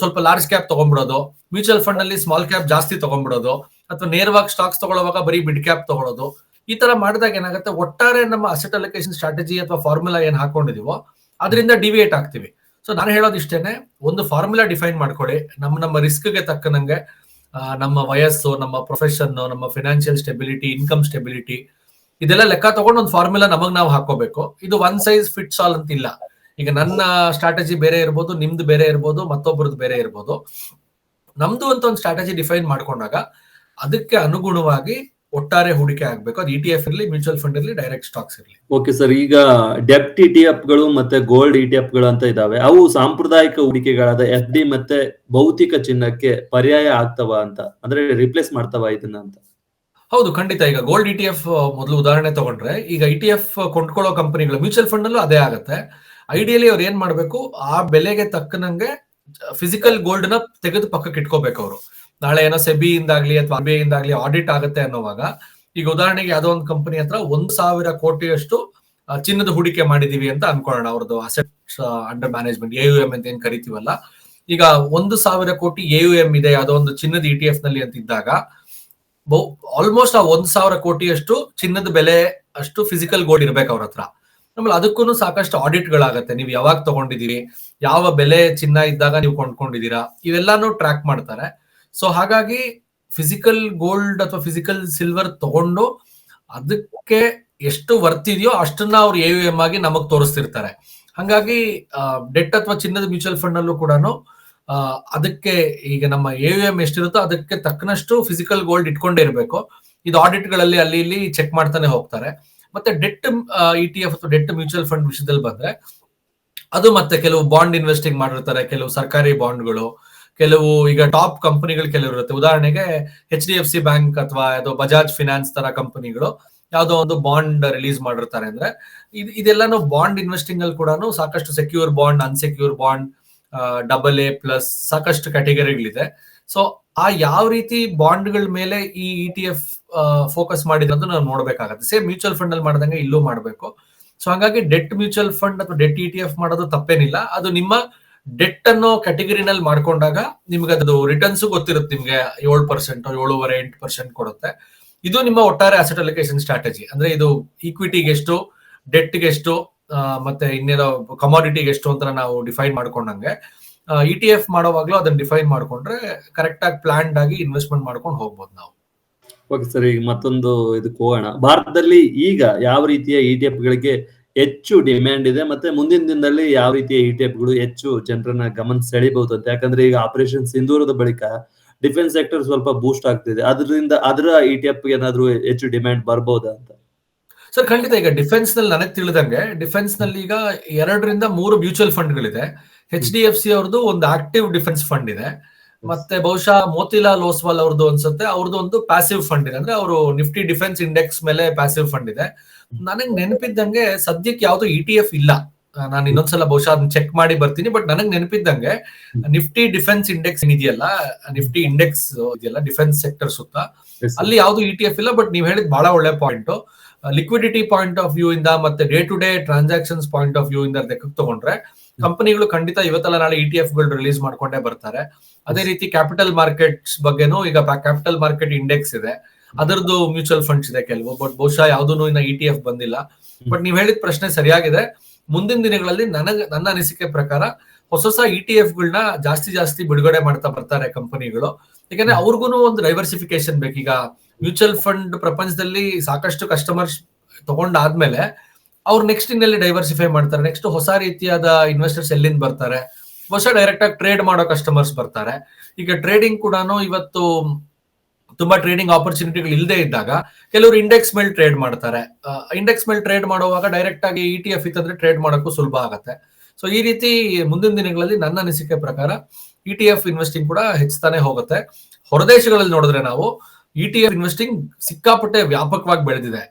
[SPEAKER 2] ಸ್ವಲ್ಪ ಲಾರ್ಜ್ ಕ್ಯಾಪ್ ತಗೊಂಡ್ಬಿಡೋದು ಮ್ಯೂಚುವಲ್ ಫಂಡ್ನಲ್ಲಿ ಸ್ಮಾಲ್ ಕ್ಯಾಪ್ ಜಾಸ್ತಿ ತಗೊಂಡ್ಬಿಡೋದು ಅಥವಾ ನೇರವಾಗಿ ಸ್ಟಾಕ್ಸ್ ತಗೊಳ್ಳುವಾಗ ಬರೀ ಮಿಡ್ ಕ್ಯಾಪ್ ತಗೊಳ್ಳೋದು ಈ ತರ ಮಾಡಿದಾಗ ಏನಾಗುತ್ತೆ ಒಟ್ಟಾರೆ ನಮ್ಮ ಅಸೆಟ್ ಅಲೋಕೇಶನ್ ಸ್ಟ್ರಾಟಜಿ ಅಥವಾ ಫಾರ್ಮುಲಾ ಏನ್ ಹಾಕೊಂಡಿದೀವೋ ಅದರಿಂದ ಡಿವಿಯೇಟ್ ಆಗ್ತೀವಿ. ಸೊ ನಾನು ಹೇಳೋದು ಇಷ್ಟೇನೆ, ಒಂದು ಫಾರ್ಮುಲಾ ಡಿಫೈನ್ ಮಾಡ್ಕೊಳ್ಳಿ. ನಮ್ಮ ನಮ್ಮ ರಿಸ್ಕ್ಗೆ ತಕ್ಕನಂಗೆ ನಮ್ಮ ವಯಸ್ಸು, ನಮ್ಮ ಪ್ರೊಫೆಷನ್ ನಮ್ಮ ಫಿನಾನ್ಷಿಯಲ್ ಸ್ಟೆಬಿಲಿಟಿ ಇನ್ಕಮ್ ಸ್ಟೆಬಿಲಿಟಿ ಇದೆಲ್ಲ ಲೆಕ್ಕ ತಗೊಂಡು ಒಂದು ಫಾರ್ಮುಲಾ ನಮಗ್ ನಾವು ಹಾಕೋಬೇಕು ಇದು ಒನ್ ಸೈಜ್ ಫಿಟ್ಸ್ ಆಲ್ ಅಂತ ಇಲ್ಲ ಈಗ ನನ್ನ ಸ್ಟ್ರಾಟಜಿ ಬೇರೆ ಇರ್ಬೋದು, ನಿಮ್ದು ಬೇರೆ ಇರ್ಬೋದು ಮತ್ತೊಬ್ಬರದ್ದು ಬೇರೆ ಇರ್ಬೋದು. ನಮ್ದು ಅಂತ ಒಂದು ಸ್ಟ್ರಾಟಜಿ ಡಿಫೈನ್ ಮಾಡ್ಕೊಂಡಾಗ, ಅದಕ್ಕೆ ಅನುಗುಣವಾಗಿ ಒಟ್ಟಾರೆ ಹೂಡಿಕೆ ಆಗ್ಬೇಕು. ಅದು ಇ ಟಿ ಎಫ್ ಇರಲಿ ಮ್ಯೂಚುವಲ್ ಫಂಡ್ ಇರಲಿ ಡೈರೆಕ್ಟ್ ಸ್ಟಾಕ್ಸ್ ಇರಲಿ.
[SPEAKER 1] ಓಕೆ ಸರ್ ಈಗ ಡೆಪ್ಟ್ ಇ ಟಿ ಎಫ್ಗಳು ಮತ್ತೆ ಗೋಲ್ಡ್ ಇ ಟಿ ಎಫ್ಗಳು ಅಂತ ಇದಾವೆ. ಅವು ಸಾಂಪ್ರದಾಯಿಕ ಹೂಡಿಕೆಗಳಾದ ಎಫ್ ಡಿ ಮತ್ತೆ ಭೌತಿಕ ಚಿನ್ನಕ್ಕೆ ಪರ್ಯಾಯ ಆಗ್ತವ ಅಂತ? ಅಂದ್ರೆ ರಿಪ್ಲೇಸ್ ಮಾಡ್ತಾವ ಇದನ್ನ ಅಂತ?
[SPEAKER 2] ಹೌದು ಖಂಡಿತ. ಈಗ ಗೋಲ್ಡ್ ಇ ಟಿ ಎಫ್ ಮೊದಲು ಉದಾಹರಣೆ ತಗೊಂಡ್ರೆ ಈಗ ಇ ಟಿ ಎಫ್ ಕೊಂಡ್ಕೊಳ್ಳೋ ಕಂಪನಿಗಳು ಮ್ಯೂಚುವಲ್ ಫಂಡ್ ಅಲ್ಲೂ ಅದೇ ಆಗುತ್ತೆ. ಐಡಿಯಲಿ ಅವ್ರು ಏನ್ ಮಾಡ್ಬೇಕು ಆ ಬೆಲೆಗೆ ತಕ್ಕನಂಗೆ ಫಿಸಿಕಲ್ ಗೋಲ್ಡ್ನ ತೆಗೆದು ಪಕ್ಕಕ್ಕೆ ಇಟ್ಕೋಬೇಕು ಅವರು. ನಾಳೆ ಏನೋ ಸೆಬಿ ಇಂದಾಗ್ಲಿ ಅಥವಾ ಆರ್ ಇಂದಾಗ್ಲಿ ಆಡಿಟ್ ಆಗುತ್ತೆ ಅನ್ನೋವಾಗ, ಈಗ ಉದಾಹರಣೆಗೆ ಯಾವ್ದೋ ಒಂದು ಕಂಪನಿ ಹತ್ರ ಒಂದ್ ಸಾವಿರ ಕೋಟಿಯಷ್ಟು ಚಿನ್ನದ ಹೂಡಿಕೆ ಮಾಡಿದೀವಿ ಅಂತ ಅನ್ಕೊಳ್ಳೋಣ ಅವ್ರದ್ದು assets under management A U M ಅಂತ ಏನ್ ಕರಿತೀವಲ್ಲ. ಈಗ ಒಂದು ಸಾವಿರ ಕೋಟಿ ಎ ಯು ಎಂ ಇದೆ, ಯಾವುದೋ ಒಂದು ಚಿನ್ನದ ಇ ಟಿ ಎಫ್ನಲ್ಲಿ ಅಂತ ಇದ್ದಾಗ ಆಲ್ಮೋಸ್ಟ್ ಆ ಒಂದ್ ಸಾವಿರ ಕೋಟಿಯಷ್ಟು ಚಿನ್ನದ ಬೆಲೆ ಅಷ್ಟು ಫಿಸಿಕಲ್ ಗೋಲ್ಡ್ ಇರ್ಬೇಕು ಅವ್ರ ಹತ್ರ. ಆಮೇಲೆ ಅದಕ್ಕೂ ಸಾಕಷ್ಟು ಆಡಿಟ್ ಗಳಾಗತ್ತೆ ನೀವು ಯಾವಾಗ ತಗೊಂಡಿದ್ದೀರಿ, ಯಾವ ಬೆಲೆ ಚಿನ್ನ ಇದ್ದಾಗ ನೀವು ಕೊಂಡ್ಕೊಂಡಿದ್ದೀರಾ, ಇವೆಲ್ಲಾನು ಟ್ರ್ಯಾಕ್ ಮಾಡ್ತಾರೆ. ಸೊ ಹಾಗಾಗಿ ಫಿಸಿಕಲ್ ಗೋಲ್ಡ್ ಅಥವಾ ಫಿಸಿಕಲ್ ಸಿಲ್ವರ್ ತಗೊಂಡು ಅದಕ್ಕೆ ಎಷ್ಟು ವರ್ತ್ ಇದೆಯೋ ಅಷ್ಟನ್ನ ಅವ್ರು ಎ ಯು ಎಂ ಆಗಿ ನಮಗ್ ತೋರಿಸ್ತಿರ್ತಾರೆ. ಹಂಗಾಗಿ ಡೆಟ್ ಅಥವಾ ಚಿನ್ನದ ಮ್ಯೂಚುವಲ್ ಫಂಡ್ ಅಲ್ಲೂ ಕೂಡ ಅದಕ್ಕೆ ಈಗ ನಮ್ಮ ಎ ಯು ಎಂ ಎಷ್ಟಿರುತ್ತೋ ಅದಕ್ಕೆ ತಕ್ಕನಷ್ಟು ಫಿಸಿಕಲ್ ಗೋಲ್ಡ್ ಇಟ್ಕೊಂಡೇ ಇರಬೇಕು. ಇದು ಆಡಿಟ್ಗಳಲ್ಲಿ ಅಲ್ಲಿ ಇಲ್ಲಿ ಚೆಕ್ ಮಾಡ್ತಾನೆ ಹೋಗ್ತಾರೆ. ಮತ್ತೆ ಡೆಟ್ ಇ ಟಿ ಎಫ್ ಅಥವಾ ಡೆಟ್ ಮ್ಯೂಚುವಲ್ ಫಂಡ್ ವಿಷಯದಲ್ಲಿ ಬಂದ್ರೆ ಅದು ಮತ್ತೆ ಕೆಲವು ಬಾಂಡ್ ಇನ್ವೆಸ್ಟಿಂಗ್ ಮಾಡಿರ್ತಾರೆ, ಕೆಲವು ಸರ್ಕಾರಿ ಬಾಂಡ್ಗಳು ಕೆಲವು ಈಗ ಟಾಪ್ ಕಂಪನಿಗಳು ಕೆಲವು ಇರುತ್ತೆ. ಉದಾಹರಣೆಗೆ H D F C bank ಅಥವಾ ಯಾವುದೋ ಬಜಾಜ್ ಫಿನಾನ್ಸ್ ತರ ಕಂಪನಿಗಳು ಯಾವುದೋ ಒಂದು ಬಾಂಡ್ ರಿಲೀಸ್ ಮಾಡಿರ್ತಾರೆ ಅಂದ್ರೆ ಇದು ಇದೆಲ್ಲಾನು ಬಾಂಡ್ ಇನ್ವೆಸ್ಟಿಂಗ್ ಅಲ್ಲಿ ಕೂಡ ಸಾಕಷ್ಟು secure bond unsecure bond double A plus ಸಾಕಷ್ಟು ಕ್ಯಾಟಗರಿಗಳಿದೆ ಸೊ ಆ ಯಾವ ರೀತಿ ಬಾಂಡ್ಗಳ ಮೇಲೆ ಈ ಇ ಟಿ ಎಫ್ ಫೋಕಸ್ ಮಾಡಿದ್ರಂತ ನಾವು ನೋಡ್ಬೇಕಾಗತ್ತೆ. ಸೇಮ್ ಮ್ಯೂಚುವಲ್ ಫಂಡ್ ಅಲ್ಲಿ ಮಾಡ್ದಂಗೆ ಇಲ್ಲೂ ಮಾಡಬೇಕು. ಸೊ ಹಾಗಾಗಿ ಡೆಟ್ ಮ್ಯೂಚುವಲ್ ಫಂಡ್ ಅಥವಾ ಡೆಟ್ ಇ ಟಿ ಎಫ್ ಮಾಡೋದು ತಪ್ಪೇನಿಲ್ಲ. ಅದು ನಿಮ್ಮ ಡೆಟ್ ಅನ್ನೋ ಕ್ಯಾಟಗರಿನಲ್ಲಿ ಮಾಡ್ಕೊಂಡಾಗ ನಿಮ್ಗೆ ಅದು ರಿಟರ್ನ್ಸ್ ಗೊತ್ತಿರುತ್ತೆ ನಿಮ್ಗೆ ಏಳು ಪರ್ಸೆಂಟ್ ಏಳುವರೆ, ಎಂಟು ಪರ್ಸೆಂಟ್ ಕೊಡುತ್ತೆ. ಇದು ನಿಮ್ಮ ಒಟ್ಟಾರೆ ಅಸೆಟ್ ಅಲೋಕೇಶನ್ ಸ್ಟ್ರಾಟಜಿ ಅಂದ್ರೆ ಇದು ಈಕ್ವಿಟಿಗೆ ಎಷ್ಟು ಡೆಟ್ಗೆ ಎಷ್ಟು ಮತ್ತೆ ಇನ್ನೇನೋ ಕಮಾಡಿಟಿಗೆ ಎಷ್ಟು ಅಂತ ನಾವು ಡಿಫೈನ್ ಮಾಡ್ಕೊಂಡಂಗೆ ಇ ಟಿ ಎಫ್ ಮಾಡೋವಾಗ್ಲೂ ಅದನ್ನ ಡಿಫೈನ್ ಮಾಡ್ಕೊಂಡ್ರೆ ಕರೆಕ್ಟ್ ಆಗಿ ಪ್ಲಾನ್ಡ್ ಆಗಿ ಇನ್ವೆಸ್ಟ್ಮೆಂಟ್ ಮಾಡ್ಕೊಂಡು ಹೋಗ್ಬೋದು ನಾವು.
[SPEAKER 1] ಓಕೆ ಸರ್ ಈಗ ಮತ್ತೊಂದು ಇದಕ್ಕೆ ಹೋಗೋಣ. ಭಾರತದಲ್ಲಿ ಈಗ ಯಾವ ರೀತಿಯ ಇ ಟಿ ಎಫ್ ಗಳಿಗೆ ಹೆಚ್ಚು ಡಿಮ್ಯಾಂಡ್ ಇದೆ ಮತ್ತೆ ಮುಂದಿನ ದಿನದಲ್ಲಿ ಯಾವ ರೀತಿಯ ಈ ಟಿ ಗಳು ಹೆಚ್ಚು ಜನರನ್ನ ಗಮನ ಸೆಳಿಬಹುದು ಅಂತ. ಯಾಕಂದ್ರೆ ಈಗ ಆಪರೇಷನ್ ಸಿಂಧೂರದ ಬಳಿಕ ಡಿಫೆನ್ಸ್ ಸೆಕ್ಟರ್ ಸ್ವಲ್ಪ ಬೂಸ್ಟ್ ಆಗ್ತಿದೆ. ಅದರಿಂದ ಅದರ ಈ ಟೈಪ್ ಏನಾದ್ರು ಹೆಚ್ಚು ಡಿಮ್ಯಾಂಡ್ ಬರ್ಬೋದಾ ಅಂತ.
[SPEAKER 2] ಸರ್ ಖಂಡಿತ ಈಗ ಡಿಫೆನ್ಸ್ನಲ್ಲಿ ನನಗೆ ತಿಳಿದಂಗೆ ಡಿಫೆನ್ಸ್ನಲ್ಲಿ ಈಗ ಎರಡರಿಂದ ಮೂರು ಮ್ಯೂಚುವಲ್ ಫಂಡ್ಗಳಿದೆ ಎಚ್ ಡಿ ಎಫ್ ಸಿ ಅವ್ರದ್ದು ಒಂದು ಆಕ್ಟಿವ್ ಡಿಫೆನ್ಸ್ ಫಂಡ್ ಇದೆ. ಮತ್ತೆ ಬಹುಶಃ ಮೋತಿಲಾಲ್ ಓಸ್ವಾಲ್ ಅವ್ರದ್ದು ಅನ್ಸುತ್ತೆ. ಅವ್ರದ್ದು ಒಂದು ಪ್ಯಾಸಿವ್ ಫಂಡ್ ಇದೆ. ಅಂದ್ರೆ ಅವರು ನಿಫ್ಟಿ ಡಿಫೆನ್ಸ್ ಇಂಡೆಕ್ಸ್ ಮೇಲೆ ಪ್ಯಾಸಿವ್ ಫಂಡ್ ಇದೆ. ನನಗೆ ನೆನಪಿದ್ದಂಗೆ ಸದ್ಯಕ್ಕೆ ಯಾವ್ದು ಇ ಟಿ ಎಫ್ ಇಲ್ಲ. ನಾನು ಇನ್ನೊಂದ್ಸಲ ಬಹುಶಃ ಅದನ್ನ ಚೆಕ್ ಮಾಡಿ ಬರ್ತೀನಿ. ಬಟ್ ನನಗೆ ನೆನಪಿದ್ದಂಗೆ ನಿಫ್ಟಿ ಡಿಫೆನ್ಸ್ ಇಂಡೆಕ್ಸ್ ಇದೆಯಲ್ಲ ನಿಫ್ಟಿ ಇಂಡೆಕ್ಸ್ ಇದೆಯಲ್ಲ ಡಿಫೆನ್ಸ್ ಸೆಕ್ಟರ್ ಸುತ್ತ. ಅಲ್ಲಿ ಯಾವ್ದು ಇ ಟಿ ಎಫ್ ಇಲ್ಲ ಬಟ್ ನೀವ್ ಹೇಳಿದ್ ಬಹಳ ಒಳ್ಳೆ point liquidity point of view ಇಂದ ಮತ್ತೆ day to day transactions point of view ಇಂದ ಲೆಕ್ಕಕ್ಕೆ ತಗೊಂಡ್ರೆ ಕಂಪನಿಗಳು ಖಂಡಿತ ಇವತ್ತಲ್ಲ ನಾಳೆ ಇ ಟಿ ಎಫ್ಗಳು ರಿಲೀಸ್ ಮಾಡ್ಕೊಂಡೇ ಬರ್ತಾರೆ. ಅದೇ ರೀತಿ ಕ್ಯಾಪಿಟಲ್ ಮಾರ್ಕೆಟ್ಸ್ ಬಗ್ಗೆನೂ ಈಗ ಕ್ಯಾಪಿಟಲ್ ಮಾರ್ಕೆಟ್ ಇಂಡೆಕ್ಸ್ ಇದೆ. ಅದರದ್ದು ಮ್ಯೂಚುವಲ್ ಫಂಡ್ಸ್ ಇದೆ ಕೆಲವು ಬಟ್ ಬಹುಶಃ ಯಾವ್ದು ಇನ್ನ ಇ ಟಿ ಎಫ್ ಬಂದಿಲ್ಲ. ಬಟ್ ನೀವ್ ಹೇಳಿದ ಪ್ರಶ್ನೆ ಸರಿಯಾಗಿದೆ. ಮುಂದಿನ ದಿನಗಳಲ್ಲಿ ನನಗೆ ನನ್ನ ಅನಿಸಿಕೆ ಪ್ರಕಾರ ಹೊಸ ಹೊಸ ಇ ಟಿ ಎಫ್ ಗಳನ್ನ ಜಾಸ್ತಿ ಜಾಸ್ತಿ ಬಿಡುಗಡೆ ಮಾಡ್ತಾ ಬರ್ತಾರೆ ಕಂಪನಿಗಳು. ಯಾಕಂದ್ರೆ ಅವ್ರಿಗೂ ಒಂದು ಡೈವರ್ಸಿಫಿಕೇಶನ್ ಬೇಕೀಗ ಮ್ಯೂಚುವಲ್ ಫಂಡ್ ಪ್ರಪಂಚದಲ್ಲಿ ಸಾಕಷ್ಟು ಕಸ್ಟಮರ್ಸ್ ತಗೊಂಡಾದ್ಮೇಲೆ ಅವ್ರು ನೆಕ್ಸ್ಟ್ ಇನ್ನೆಲ್ಲಿ ಡೈವರ್ಸಿಫೈ ಮಾಡ್ತಾರೆ? ನೆಕ್ಸ್ಟ್ ಹೊಸ ರೀತಿಯಾದ ಇನ್ವೆಸ್ಟರ್ಸ್ ಎಲ್ಲಿಂದ ಬರ್ತಾರೆ? ಹೊಸ ಡೈರೆಕ್ಟ್ ಆಗಿ ಟ್ರೇಡ್ ಮಾಡೋ ಕಸ್ಟಮರ್ಸ್ ಬರ್ತಾರೆ. ಈಗ ಟ್ರೇಡಿಂಗ್ ಕೂಡ ಇವತ್ತು ತುಂಬಾ ಟ್ರೇಡಿಂಗ್ ಆಪರ್ಚುನಿಟಿಗಳು ಇಲ್ಲದೆ ಇದ್ದಾಗ ಕೆಲವರು ಇಂಡೆಕ್ಸ್ ಮೇಲೆ ಟ್ರೇಡ್ ಮಾಡ್ತಾರೆ. ಇಂಡೆಕ್ಸ್ ಮೇಲೆ ಟ್ರೇಡ್ ಮಾಡುವಾಗ ಡೈರೆಕ್ಟ್ ಆಗಿ ಇ ಟಿ ಎಫ್ ಇತ್ತಂದ್ರೆ ಟ್ರೇಡ್ ಮಾಡೋಕ್ಕೂ ಸುಲಭ ಆಗುತ್ತೆ. ಸೊ ಈ ರೀತಿ ಮುಂದಿನ ದಿನಗಳಲ್ಲಿ ನನ್ನ ಅನಿಸಿಕೆ ಪ್ರಕಾರ ಇ ಟಿ ಎಫ್ ಇನ್ವೆಸ್ಟಿಂಗ್ ಕೂಡ ಹೆಚ್ಚುತ್ತಾನೆ ಹೋಗುತ್ತೆ. ಹೊರದೇಶಗಳಲ್ಲಿ ನೋಡಿದ್ರೆ ನಾವು ಇ ಟಿ ಎಫ್ ಇನ್ವೆಸ್ಟಿಂಗ್ ಸಿಕ್ಕಾಪಟ್ಟೆ ವ್ಯಾಪಕವಾಗಿ ಬೆಳೆದಿದೆ.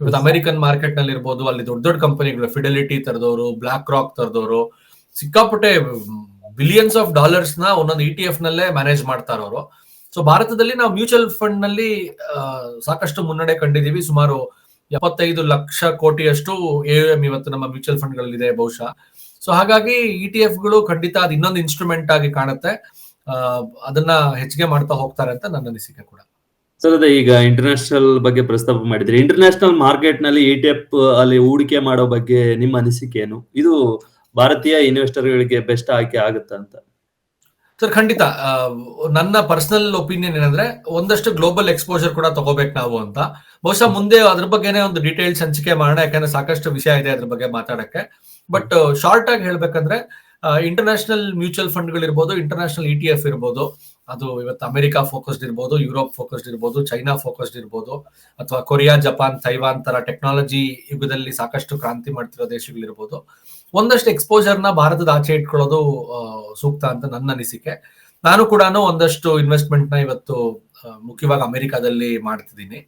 [SPEAKER 2] ಇವತ್ತು ಅಮೆರಿಕನ್ ಮಾರ್ಕೆಟ್ನಲ್ಲಿ ಇರ್ಬೋದು ಅಲ್ಲಿ ದೊಡ್ಡ ದೊಡ್ಡ ಕಂಪನಿಗಳು ಫಿಡೆಲಿಟಿ ತರದವರು ಬ್ಲಾಕ್ ರಾಕ್ ತರದವರು ಸಿಕ್ಕಾಪಟ್ಟೆ ಬಿಲಿಯನ್ಸ್ ಆಫ್ ಡಾಲರ್ಸ್ನ ಒಂದೊಂದು ಇ ಟಿ ಎಫ್ ನಲ್ಲೇ ಮ್ಯಾನೇಜ್ ಮಾಡ್ತಾ ಅವರು ಸೊ ಭಾರತದಲ್ಲಿ ನಾವು ಮ್ಯೂಚುವಲ್ ಫಂಡ್ನಲ್ಲಿ ಸಾಕಷ್ಟು ಮುನ್ನಡೆ ಕಂಡಿದ್ದೀವಿ. ಸುಮಾರು ಎಪ್ಪತ್ತೈದು ಲಕ್ಷ ಕೋಟಿಯಷ್ಟು ಎ ಎಂ ಇವತ್ತು ನಮ್ಮ ಮ್ಯೂಚುವಲ್ ಫಂಡ್ ಗಳಲ್ಲಿದೆ ಬಹುಶಃ. ಸೊ ಹಾಗಾಗಿ ಇ ಟಿ ಎಫ್ಗಳು ಖಂಡಿತ ಅದು ಇನ್ನೊಂದು ಇನ್ಸ್ಟ್ರೂಮೆಂಟ್ ಆಗಿ ಕಾಣುತ್ತೆ. ಅದನ್ನ ಹೆಚ್ಚಿಗೆ ಮಾಡ್ತಾ ಹೋಗ್ತಾರೆ ಅಂತ ನನ್ನ ಅನಿಸಿಕೆ ಕೂಡ.
[SPEAKER 1] ಸರ್, ಅದೇ ಈಗ ಇಂಟರ್ನ್ಯಾಷನಲ್ ಬಗ್ಗೆ ಪ್ರಸ್ತಾಪ ಮಾಡಿದ್ರಿ. ಇಂಟರ್ನ್ಯಾಷನಲ್ ಮಾರ್ಕೆಟ್ನಲ್ಲಿ ಇ ಟಿ ಎಫ್ ಅಲ್ಲಿ ಹೂಡಿಕೆ ಮಾಡೋ ಬಗ್ಗೆ ನಿಮ್ಮ ಅನಿಸಿಕೆ ಏನು? ಇದು ಭಾರತೀಯ ಇನ್ವೆಸ್ಟರ್ ಗಳಿಗೆ ಬೆಸ್ಟ್ ಆಯ್ಕೆ ಆಗುತ್ತಾ ಅಂತ.
[SPEAKER 2] ಸರ್ ಖಂಡಿತ ನನ್ನ ಪರ್ಸನಲ್ ಒಪಿನಿಯನ್ ಏನಂದ್ರೆ ಒಂದಷ್ಟು ಗ್ಲೋಬಲ್ ಎಕ್ಸ್ಪೋಜರ್ ಕೂಡ ತಗೋಬೇಕು ನಾವು ಅಂತ. ಬಹುಶಃ ಮುಂದೆ ಅದ್ರ ಬಗ್ಗೆನೇ ಒಂದು ಡೀಟೇಲ್ಸ್ ಹಂಚಿಕೆ ಮಾಡೋಣ ಯಾಕಂದ್ರೆ ಸಾಕಷ್ಟು ವಿಷಯ ಇದೆ ಅದ್ರ ಬಗ್ಗೆ ಮಾತಾಡಕ್ಕೆ. ಬಟ್ ಶಾರ್ಟ್ ಆಗಿ ಹೇಳ್ಬೇಕಂದ್ರೆ ಇಂಟರ್ನ್ಯಾಷನಲ್ ಮ್ಯೂಚುವಲ್ ಫಂಡ್ಗಳಿರ್ಬೋದು ಇಂಟರ್ನ್ಯಾಷನಲ್ ಇ ಟಿ ಎಫ್ ಇರ್ಬೋದು. ಅದು ಇವತ್ತು ಅಮೆರಿಕಾ ಫೋಕಸ್ಡ್ ಇರ್ಬೋದು ಯುರೋಪ್ ಫೋಕಸ್ಡ್ ಇರ್ಬೋದು ಚೈನಾ ಫೋಕಸ್ಡ್ ಇರ್ಬೋದು ಅಥವಾ ಕೊರಿಯಾ ಜಪಾನ್ ತೈವಾನ್ ತರ ಟೆಕ್ನಾಲಜಿ ಯುಗದಲ್ಲಿ ಸಾಕಷ್ಟು ಕ್ರಾಂತಿ ಮಾಡ್ತಿರೋ ದೇಶಗಳಿರ್ಬೋದು. ಒಂದಷ್ಟು ಎಕ್ಸ್ಪೋಜರ್ನ ಭಾರತದ ಆಚೆ ಇಟ್ಕೊಳ್ಳೋದು ಸೂಕ್ತ ಅಂತ ನನ್ನ ಅನಿಸಿಕೆ. ನಾನು ಕೂಡ ಒಂದಷ್ಟು ಇನ್ವೆಸ್ಟ್ಮೆಂಟ್ನ ಇವತ್ತು ಮುಖ್ಯವಾಗಿ ಅಮೆರಿಕಾದಲ್ಲಿ ಮಾಡ್ತಿದ್ದೀನಿ.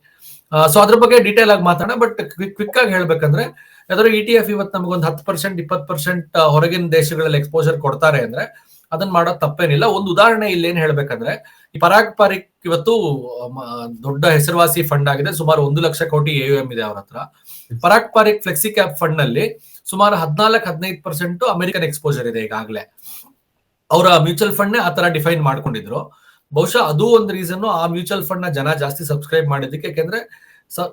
[SPEAKER 2] ಸೊ ಅದ್ರ ಬಗ್ಗೆ ಡೀಟೇಲ್ ಆಗಿ ಮಾತಾಡೋಣ ಬಟ್ ಕ್ವಿಕ್ ಆಗಿ ಹೇಳ್ಬೇಕಂದ್ರೆ, ಯಾವ್ದಾದ್ರು ಇ ಟಿ ಎಫ್ ಇವತ್ತು ನಮಗೊಂದು ಹತ್ತು ಪರ್ಸೆಂಟ್ ಇಪ್ಪತ್ತು ಪರ್ಸೆಂಟ್ ಹೊರಗಿನ ದೇಶಗಳಲ್ಲಿ ಎಕ್ಸ್ಪೋಜರ್ ಕೊಡ್ತಾರೆ ಅಂದ್ರೆ ಅದನ್ನ ಮಾಡೋದು ತಪ್ಪೇನಿಲ್ಲ. ಒಂದು ಉದಾಹರಣೆ ಇಲ್ಲಿ ಏನ್ ಹೇಳ್ಬೇಕಂದ್ರೆ, ಈ ಪರಾಗ್ ಪಾರಿಕ್ ಇವತ್ತು ದೊಡ್ಡ ಹೆಸರುವಾಸಿ ಫಂಡ್ ಆಗಿದೆ. ಸುಮಾರು ಒಂದು ಲಕ್ಷ ಕೋಟಿ ಎ ಎಂ ಇದೆ ಅವ್ರ ಹತ್ರ. ಪರಾಗ್ ಪಾರಿಕ್ ಫ್ಲೆಕ್ಸಿ ಕ್ಯಾಪ್ ಫಂಡ್ನಲ್ಲಿ ಸುಮಾರು ಹದಿನಾಲ್ಕು, ಹದಿನೈದು ಪರ್ಸೆಂಟ್ ಅಮೆರಿಕನ್ ಎಕ್ಸ್ಪೋಜರ್ ಇದೆ ಈಗಾಗಲೇ. ಅವರ ಮ್ಯೂಚುವಲ್ ಫಂಡ್ ಆ ತರ ಡಿಫೈನ್ ಮಾಡ್ಕೊಂಡಿದ್ರು. ಬಹುಶಃ ಅದು ಒಂದು ರೀಸನ್ ಆ ಮ್ಯೂಚುವಲ್ ಫಂಡ್ನ ಜನ ಜಾಸ್ತಿ ಸಬ್ಸ್ಕ್ರೈಬ್ ಮಾಡಿದ್ದಕ್ಕೆ, ಯಾಕೆಂದ್ರೆ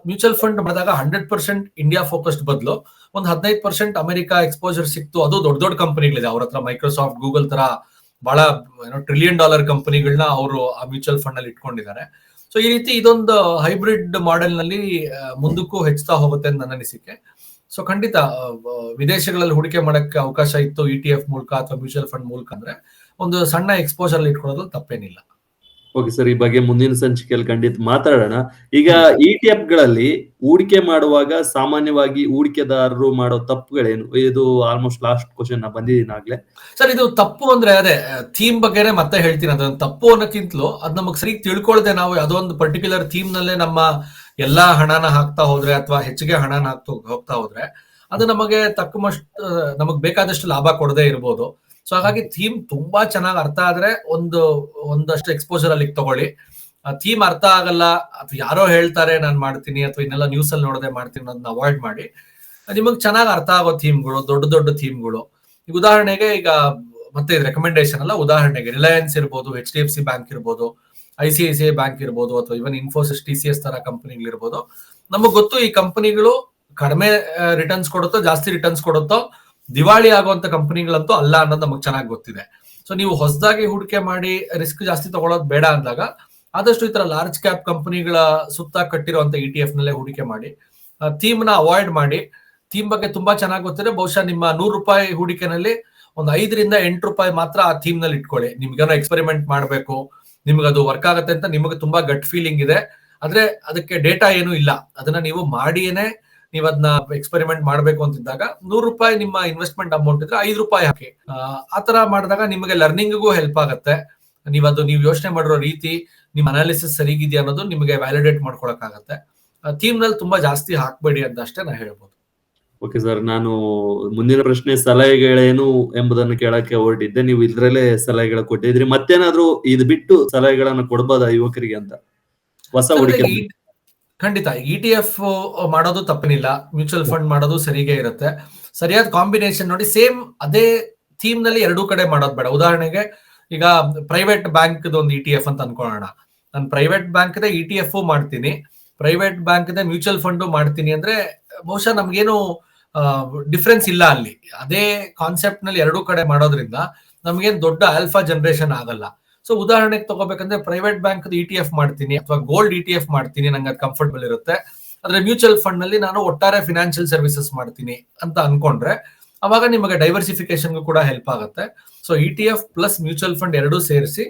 [SPEAKER 2] ಮ್ಯೂಚುವಲ್ ಫಂಡ್ ಮಾಡಿದಾಗ ಹಂಡ್ರೆಡ್ ಪರ್ಸೆಂಟ್ ಇಂಡಿಯಾ ಫೋಕಸ್ಡ್ ಬದಲು, ಒಂದು ಹದಿನೈದು ಪರ್ಸೆಂಟ್ ಅಮೆರಿಕ ಎಕ್ಸ್ಪೋಜರ್ ಸಿಕ್ತು. ಅದು ದೊಡ್ಡ ದೊಡ್ಡ ಕಂಪನಿಗಳಿದೆ. ಅವ್ರ ಹತ್ರ ಮೈಕ್ರೋಸಾಫ್ಟ್ ಗೂಗಲ್ ತರ ಬಹಳ, ಏನೋ ಟ್ರಿಲಿಯನ್ ಡಾಲರ್ ಕಂಪನಿಗಳನ್ನ ಅವರು ಆ ಮ್ಯೂಚುವಲ್ ಫಂಡ್ ಅಲ್ಲಿ ಇಟ್ಕೊಂಡಿದ್ದಾರೆ. ಸೊ ಈ ರೀತಿ ಇದೊಂದು ಹೈಬ್ರಿಡ್ ಮಾಡೆಲ್ನಲ್ಲಿ ಮುಂದಕ್ಕೂ ಹೆಚ್ಚುತ್ತಾ ಹೋಗುತ್ತೆ ಅಂತ ನನ್ನ ಅನಿಸಿಕೆ. ಸೊ ಖಂಡಿತ ವಿದೇಶಗಳಲ್ಲಿ ಹೂಡಿಕೆ ಮಾಡಕ್ಕೆ ಅವಕಾಶ ಇತ್ತು ಇ ಟಿ ಎಫ್ ಮೂಲಕ ಅಥವಾ ಮ್ಯೂಚುವಲ್ ಫಂಡ್ ಮೂಲಕ ಅಂದ್ರೆ, ಒಂದು ಸಣ್ಣ ಎಕ್ಸ್ಪೋಜರ್ ಇಟ್ಕೊಳ್ಳೋದು ತಪ್ಪೇನಿಲ್ಲ.
[SPEAKER 1] ಓಕೆ ಸರ್ ಈ ಬಗ್ಗೆ ಮುಂದಿನ ಸಂಚಿಕೆಯಲ್ಲಿ ಖಂಡಿತ ಮಾತಾಡೋಣ. ಈಗ ಇ ಟಿ ಎಫ್ಗಳಲ್ಲಿ ಹೂಡಿಕೆ ಮಾಡುವಾಗ ಸಾಮಾನ್ಯವಾಗಿ ಹೂಡಿಕೆದಾರರು ಮಾಡೋ ತಪ್ಪುಗಳೇನು? ಇದು ಆಲ್ಮೋಸ್ಟ್ ಲಾಸ್ಟ್ ಕ್ವಶನ್ ಬಂದಿದ್ದೀನಿ ಆಗ್ಲೇ
[SPEAKER 2] ಸರ್ ಇದು ತಪ್ಪು ಅಂದ್ರೆ ಅದೇ ಥೀಮ್ ಬಗ್ಗೆನೇ ಮತ್ತೆ ಹೇಳ್ತೀನಿ. ಅದನ್ನ ತಪ್ಪು ಅನ್ನೋಕ್ಕಿಂತಲೂ ಅದ್ ನಮಗ್ ಸರಿ ತಿಳ್ಕೊಳ್ದೆ ನಾವು ಅದೊಂದು ಪರ್ಟಿಕ್ಯುಲರ್ ಥೀಮ್ ನಲ್ಲೇ ನಮ್ಮ ಎಲ್ಲಾ ಹಣನ ಹಾಕ್ತಾ ಹೋದ್ರೆ ಅಥವಾ ಹೆಚ್ಚಿಗೆ ಹಣನ ಹಾಕ್ತಾ ಹೋಗ್ತಾ ಹೋದ್ರೆ, ಅದು ನಮಗೆ ತಕ್ಕಮಷ್ಟು, ನಮಗ್ ಬೇಕಾದಷ್ಟು ಲಾಭ ಕೊಡದೇ ಇರ್ಬೋದು. ಸೊ ಹಾಗಾಗಿ ಥೀಮ್ ತುಂಬಾ ಚೆನ್ನಾಗಿ ಅರ್ಥ ಆದ್ರೆ ಒಂದು, ಒಂದಷ್ಟು ಎಕ್ಸ್ಪೋಜರ್ ಅಲ್ಲಿ ತಗೊಳ್ಳಿ. ಥೀಮ್ ಅರ್ಥ ಆಗಲ್ಲ ಅಥವಾ ಯಾರೋ ಹೇಳ್ತಾರೆ ನಾನು ಮಾಡ್ತೀನಿ ಅಥವಾ ಇನ್ನೆಲ್ಲ ನ್ಯೂಸ್ ಅಲ್ಲಿ ನೋಡದೆ ಮಾಡ್ತೀನಿ ಅನ್ನೋದನ್ನ ಅವಾಯ್ಡ್ ಮಾಡಿ. ನಿಮಗೆ ಚೆನ್ನಾಗಿ ಅರ್ಥ ಆಗೋ ಥೀಮ್ಗಳು ದೊಡ್ಡ ದೊಡ್ಡ ಥೀಮ್ಗಳು ಈಗ ಉದಾಹರಣೆಗೆ ಈಗ ಮತ್ತೆ ಇದು ರೆಕಮೆಂಡೇಶನ್ ಅಲ್ಲ, ಉದಾಹರಣೆಗೆ ರಿಲಯನ್ಸ್ ಇರ್ಬೋದು H D F C bank ಇರ್ಬೋದು I C I C I bank ಇರ್ಬೋದು ಅಥವಾ even Infosys T C S ತರ ಕಂಪನಿಗಳಿರ್ಬೋದು ನಮಗ್ ಗೊತ್ತು ಈ ಕಂಪನಿಗಳು ಕಡಿಮೆ ರಿಟರ್ನ್ಸ್ ಕೊಡುತ್ತೋ, ಜಾಸ್ತಿ ರಿಟರ್ನ್ಸ್ ಕೊಡುತ್ತೋ ದಿವಾಳಿ ಆಗುವಂತ ಕಂಪನಿಗಳಂತೂ ಅಲ್ಲ ಅನ್ನೋದು ನಮಗೆ ಚೆನ್ನಾಗಿ ಗೊತ್ತಿದೆ. ಸೊ ನೀವು ಹೊಸದಾಗಿ ಹೂಡಿಕೆ ಮಾಡಿ ರಿಸ್ಕ್ ಜಾಸ್ತಿ ತಗೊಳ್ಳೋದು ಬೇಡ ಅಂದಾಗ ಆದಷ್ಟು ಈ ತರ ಲಾರ್ಜ್ ಕ್ಯಾಪ್ ಕಂಪನಿಗಳ ಸುತ್ತ ಕಟ್ಟಿರುವಂತ ಇ ಟಿ ಎಫ್ ನಲ್ಲೇ ಹೂಡಿಕೆ ಮಾಡಿ ಥೀಮ್ನ ಅವಾಯ್ಡ್ ಮಾಡಿ ಥೀಮ್ ಬಗ್ಗೆ ತುಂಬಾ ಚೆನ್ನಾಗಿ ಗೊತ್ತಿದೆ. ಬಹುಶಃ ನಿಮ್ಮ ನೂರು ರೂಪಾಯಿ ಹೂಡಿಕೆನಲ್ಲಿ ಒಂದು ಐದರಿಂದ ಎಂಟು ರೂಪಾಯಿ ಮಾತ್ರ ಆ ಥೀಮ್ನಲ್ಲಿ ಇಟ್ಕೊಳ್ಳಿ. ನಿಮ್ಗೇನೋ ಎಕ್ಸ್ಪೆರಿಮೆಂಟ್ ಮಾಡಬೇಕು ನಿಮ್ಗೆ ಅದು ವರ್ಕ್ ಆಗುತ್ತೆ ಅಂತ ನಿಮಗೆ ತುಂಬಾ ಗಟ್ ಫೀಲಿಂಗ್ ಇದೆ. ಆದ್ರೆ ಅದಕ್ಕೆ ಡೇಟಾ ಏನೂ ಇಲ್ಲ. ಅದನ್ನ ನೀವು ಮಾಡಿಯೇನೆ ನೀವು ಅದನ್ನ ಎಕ್ಸ್ಪೆರಿಮೆಂಟ್ ಮಾಡಬೇಕು ಅಂತಿದ್ದಾಗ ನೂರು ರೂಪಾಯಿ ನಿಮ್ಮ ಇನ್ವೆಸ್ಟ್ಮೆಂಟ್ ಅಮೌಂಟ್ ಇದ್ರೆ ಐದು ರೂಪಾಯಿ ಹಾಕಿ. ಆತರ ಮಾಡಿದಾಗ ನಿಮಗೆ ಲರ್ನಿಂಗ್ಗೂ ಹೆಲ್ಪ್ ಆಗುತ್ತೆ. ನೀವು ಅದು ನೀವು ಯೋಚನೆ ಮಾಡಿರೋ ರೀತಿ ನಿಮ್ಮ ಅನಾಲಿಸಿಸ್ ಸರಿಗಿದೆಯಾ ಅನ್ನೋದು ನಿಮಗೆ ವ್ಯಾಲಿಡೇಟ್ ಮಾಡ್ಕೊಳಕ್ಕಾಗತ್ತೆ. ಥೀಮ್ನಲ್ಲಿ ತುಂಬಾ ಜಾಸ್ತಿ ಹಾಕ್ಬೇಡಿ ಅಂತ ಅಷ್ಟೇ ನಾ ಹೇಳ್ಬೋದು.
[SPEAKER 1] ಓಕೆ ಸರ್ ನಾನು ಮುಂದಿನ ಪ್ರಶ್ನೆ ಸಲಹೆಗಳೇನು ಎಂಬುದನ್ನು ಕೇಳಕ್ಕೆ ಹೊರಟಿದ್ದೆ. ನೀವು ಇದ್ರಲ್ಲೇ ಸಲಹೆಗಳ ಕೊಟ್ಟಿದ್ರಿ. ಮತ್ತೇನಾದ್ರೂ ಇದು ಬಿಟ್ಟು ಸಲಹೆಗಳನ್ನ ಕೊಡ್ಬೋದಾ ಯುವಕರಿಗೆ ಅಂತ? ಹೊಸ ಹೂಡಿಕೆ
[SPEAKER 2] ಈ- ಖಂಡಿತ. ಇ ಟಿ ಎಫ್ ಮಾಡೋದು ತಪ್ಪನಿಲ್ಲ. ಮ್ಯೂಚುವಲ್ ಫಂಡ್ ಮಾಡೋದು ಸರಿಗೆ ಇರುತ್ತೆ. ಸರಿಯಾದ ಕಾಂಬಿನೇಷನ್ ನೋಡಿ ಸೇಮ್ ಅದೇ ಥೀಮ್ನಲ್ಲಿ ಎರಡೂ ಕಡೆ ಮಾಡೋದು ಬೇಡ. ಉದಾಹರಣೆಗೆ ಈಗ ಪ್ರೈವೇಟ್ ಬ್ಯಾಂಕ್ ಒಂದು ಇ ಟಿ ಎಫ್ ಅಂತ ಅನ್ಕೊಳ್ಳೋಣ. ನಾನು private bank E T F ಮಾಡ್ತೀನಿ. ಪ್ರೈವೇಟ್ ಬ್ಯಾಂಕ್ ಮ್ಯೂಚುವಲ್ ಫಂಡ್ ಮಾಡ್ತೀನಿ ಅಂದ್ರೆ ಬಹುಶಃ ನಮ್ಗೇನು ಡಿಫ್ರೆನ್ಸ್ ಇಲ್ಲ ಅಲ್ಲಿ. ಅದೇ ಕಾನ್ಸೆಪ್ಟ್ನಲ್ಲಿ ಎರಡೂ ಕಡೆ ಮಾಡೋದ್ರಿಂದ ನಮ್ಗೇನು ದೊಡ್ಡ ಆಲ್ಫಾ ಜನರೇಷನ್ ಆಗಲ್ಲ. ಸೊ ಉದಾಹರಣೆಗೆ ತಗೋಬೇಕಂದ್ರೆ private bank E T F ಮಾಡ್ತೀನಿ ಅಥವಾ ಗೋಲ್ಡ್ ಇ ಟಿ ಎಫ್ ಮಾಡ್ತೀನಿ, ನಂಗೆ ಅದು ಕಂಫರ್ಟಬಲ್ ಇರುತ್ತೆ. ಆದ್ರೆ ಮ್ಯೂಚುವಲ್ ಫಂಡ್ನಲ್ಲಿ ನಾನು ಒಟ್ಟಾರೆ ಫಿನಾನ್ಷಿಯಲ್ ಸರ್ವಿಸಸ್ ಮಾಡ್ತೀನಿ ಅಂತ ಅನ್ಕೊಂಡ್ರೆ ಅವಾಗ ನಿಮಗೆ ಡೈವರ್ಸಿಫಿಕೇಶನ್ ಕೂಡ ಹೆಲ್ಪ್ ಆಗುತ್ತೆ. So E T F plus mutual fund ಎರಡೂ ಸೇರಿಸಿ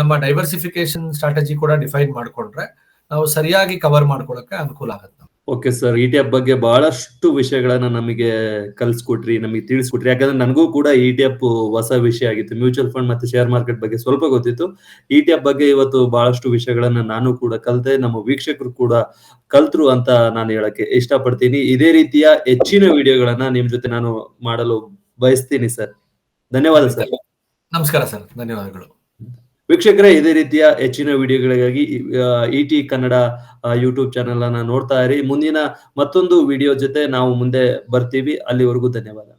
[SPEAKER 2] ನಮ್ಮ ಡೈವರ್ಸಿಫಿಕೇಶನ್ ಸ್ಟ್ರಾಟಜಿ ಕೂಡ ಡಿಫೈನ್ ಮಾಡ್ಕೊಂಡ್ರೆ ನಾವು ಸರಿಯಾಗಿ ಕವರ್ ಮಾಡ್ಕೊಳಕ್ಕೆ ಅನುಕೂಲ ಆಗುತ್ತೆ.
[SPEAKER 1] Okay sir E T F ಬಗ್ಗೆ ಬಹಳಷ್ಟು ವಿಷಯಗಳನ್ನ ನಮಗೆ ಕಲ್ಸ್ಕೊಟ್ರಿ, ನಮಗೆ ತಿಳಿಸ್ಕೊಟ್ರಿ. ಯಾಕಂದ್ರೆ ನನಗೂ ಕೂಡ ಇ ಟಿ ಎಫ್ ಹೊಸ ವಿಷಯ ಆಗಿತ್ತು. ಮ್ಯೂಚುವಲ್ ಫಂಡ್ ಮತ್ತೆ ಶೇರ್ ಮಾರ್ಕೆಟ್ ಬಗ್ಗೆ ಸ್ವಲ್ಪ ಗೊತ್ತಿತ್ತು. ಇ ಟಿ ಎಫ್ ಬಗ್ಗೆ ಇವತ್ತು ಬಹಳಷ್ಟು ವಿಷಯಗಳನ್ನ ನಾನು ಕೂಡ ಕಲ್ತೆ, ನಮ್ಮ ವೀಕ್ಷಕರು ಕೂಡ ಕಲ್ತ್ರು ಅಂತ ನಾನು ಹೇಳಕ್ಕೆ ಇಷ್ಟಪಡ್ತೀನಿ. ಇದೇ ರೀತಿಯ ಹೆಚ್ಚಿನ ವಿಡಿಯೋಗಳನ್ನ ನಿಮ್ ಜೊತೆ ನಾನು ಮಾಡಲು ಬಯಸ್ತೀನಿ ಸರ್ ಧನ್ಯವಾದ ಸರ್
[SPEAKER 2] ನಮಸ್ಕಾರ ಸರ್ ಧನ್ಯವಾದಗಳು.
[SPEAKER 1] ವೀಕ್ಷಕರೇ, ಇದೇ ರೀತಿಯ ಹೆಚ್ಚಿನ ವಿಡಿಯೋಗಳಿಗಾಗಿ E T Kannada YouTube channel ಅನ್ನ ನೋಡ್ತಾ ಇರಿ. ಮುಂದಿನ ಮತ್ತೊಂದು ವಿಡಿಯೋ ಜೊತೆ ನಾವು ಮುಂದೆ ಬರ್ತೀವಿ. ಅಲ್ಲಿವರೆಗೂ ಧನ್ಯವಾದಗಳು.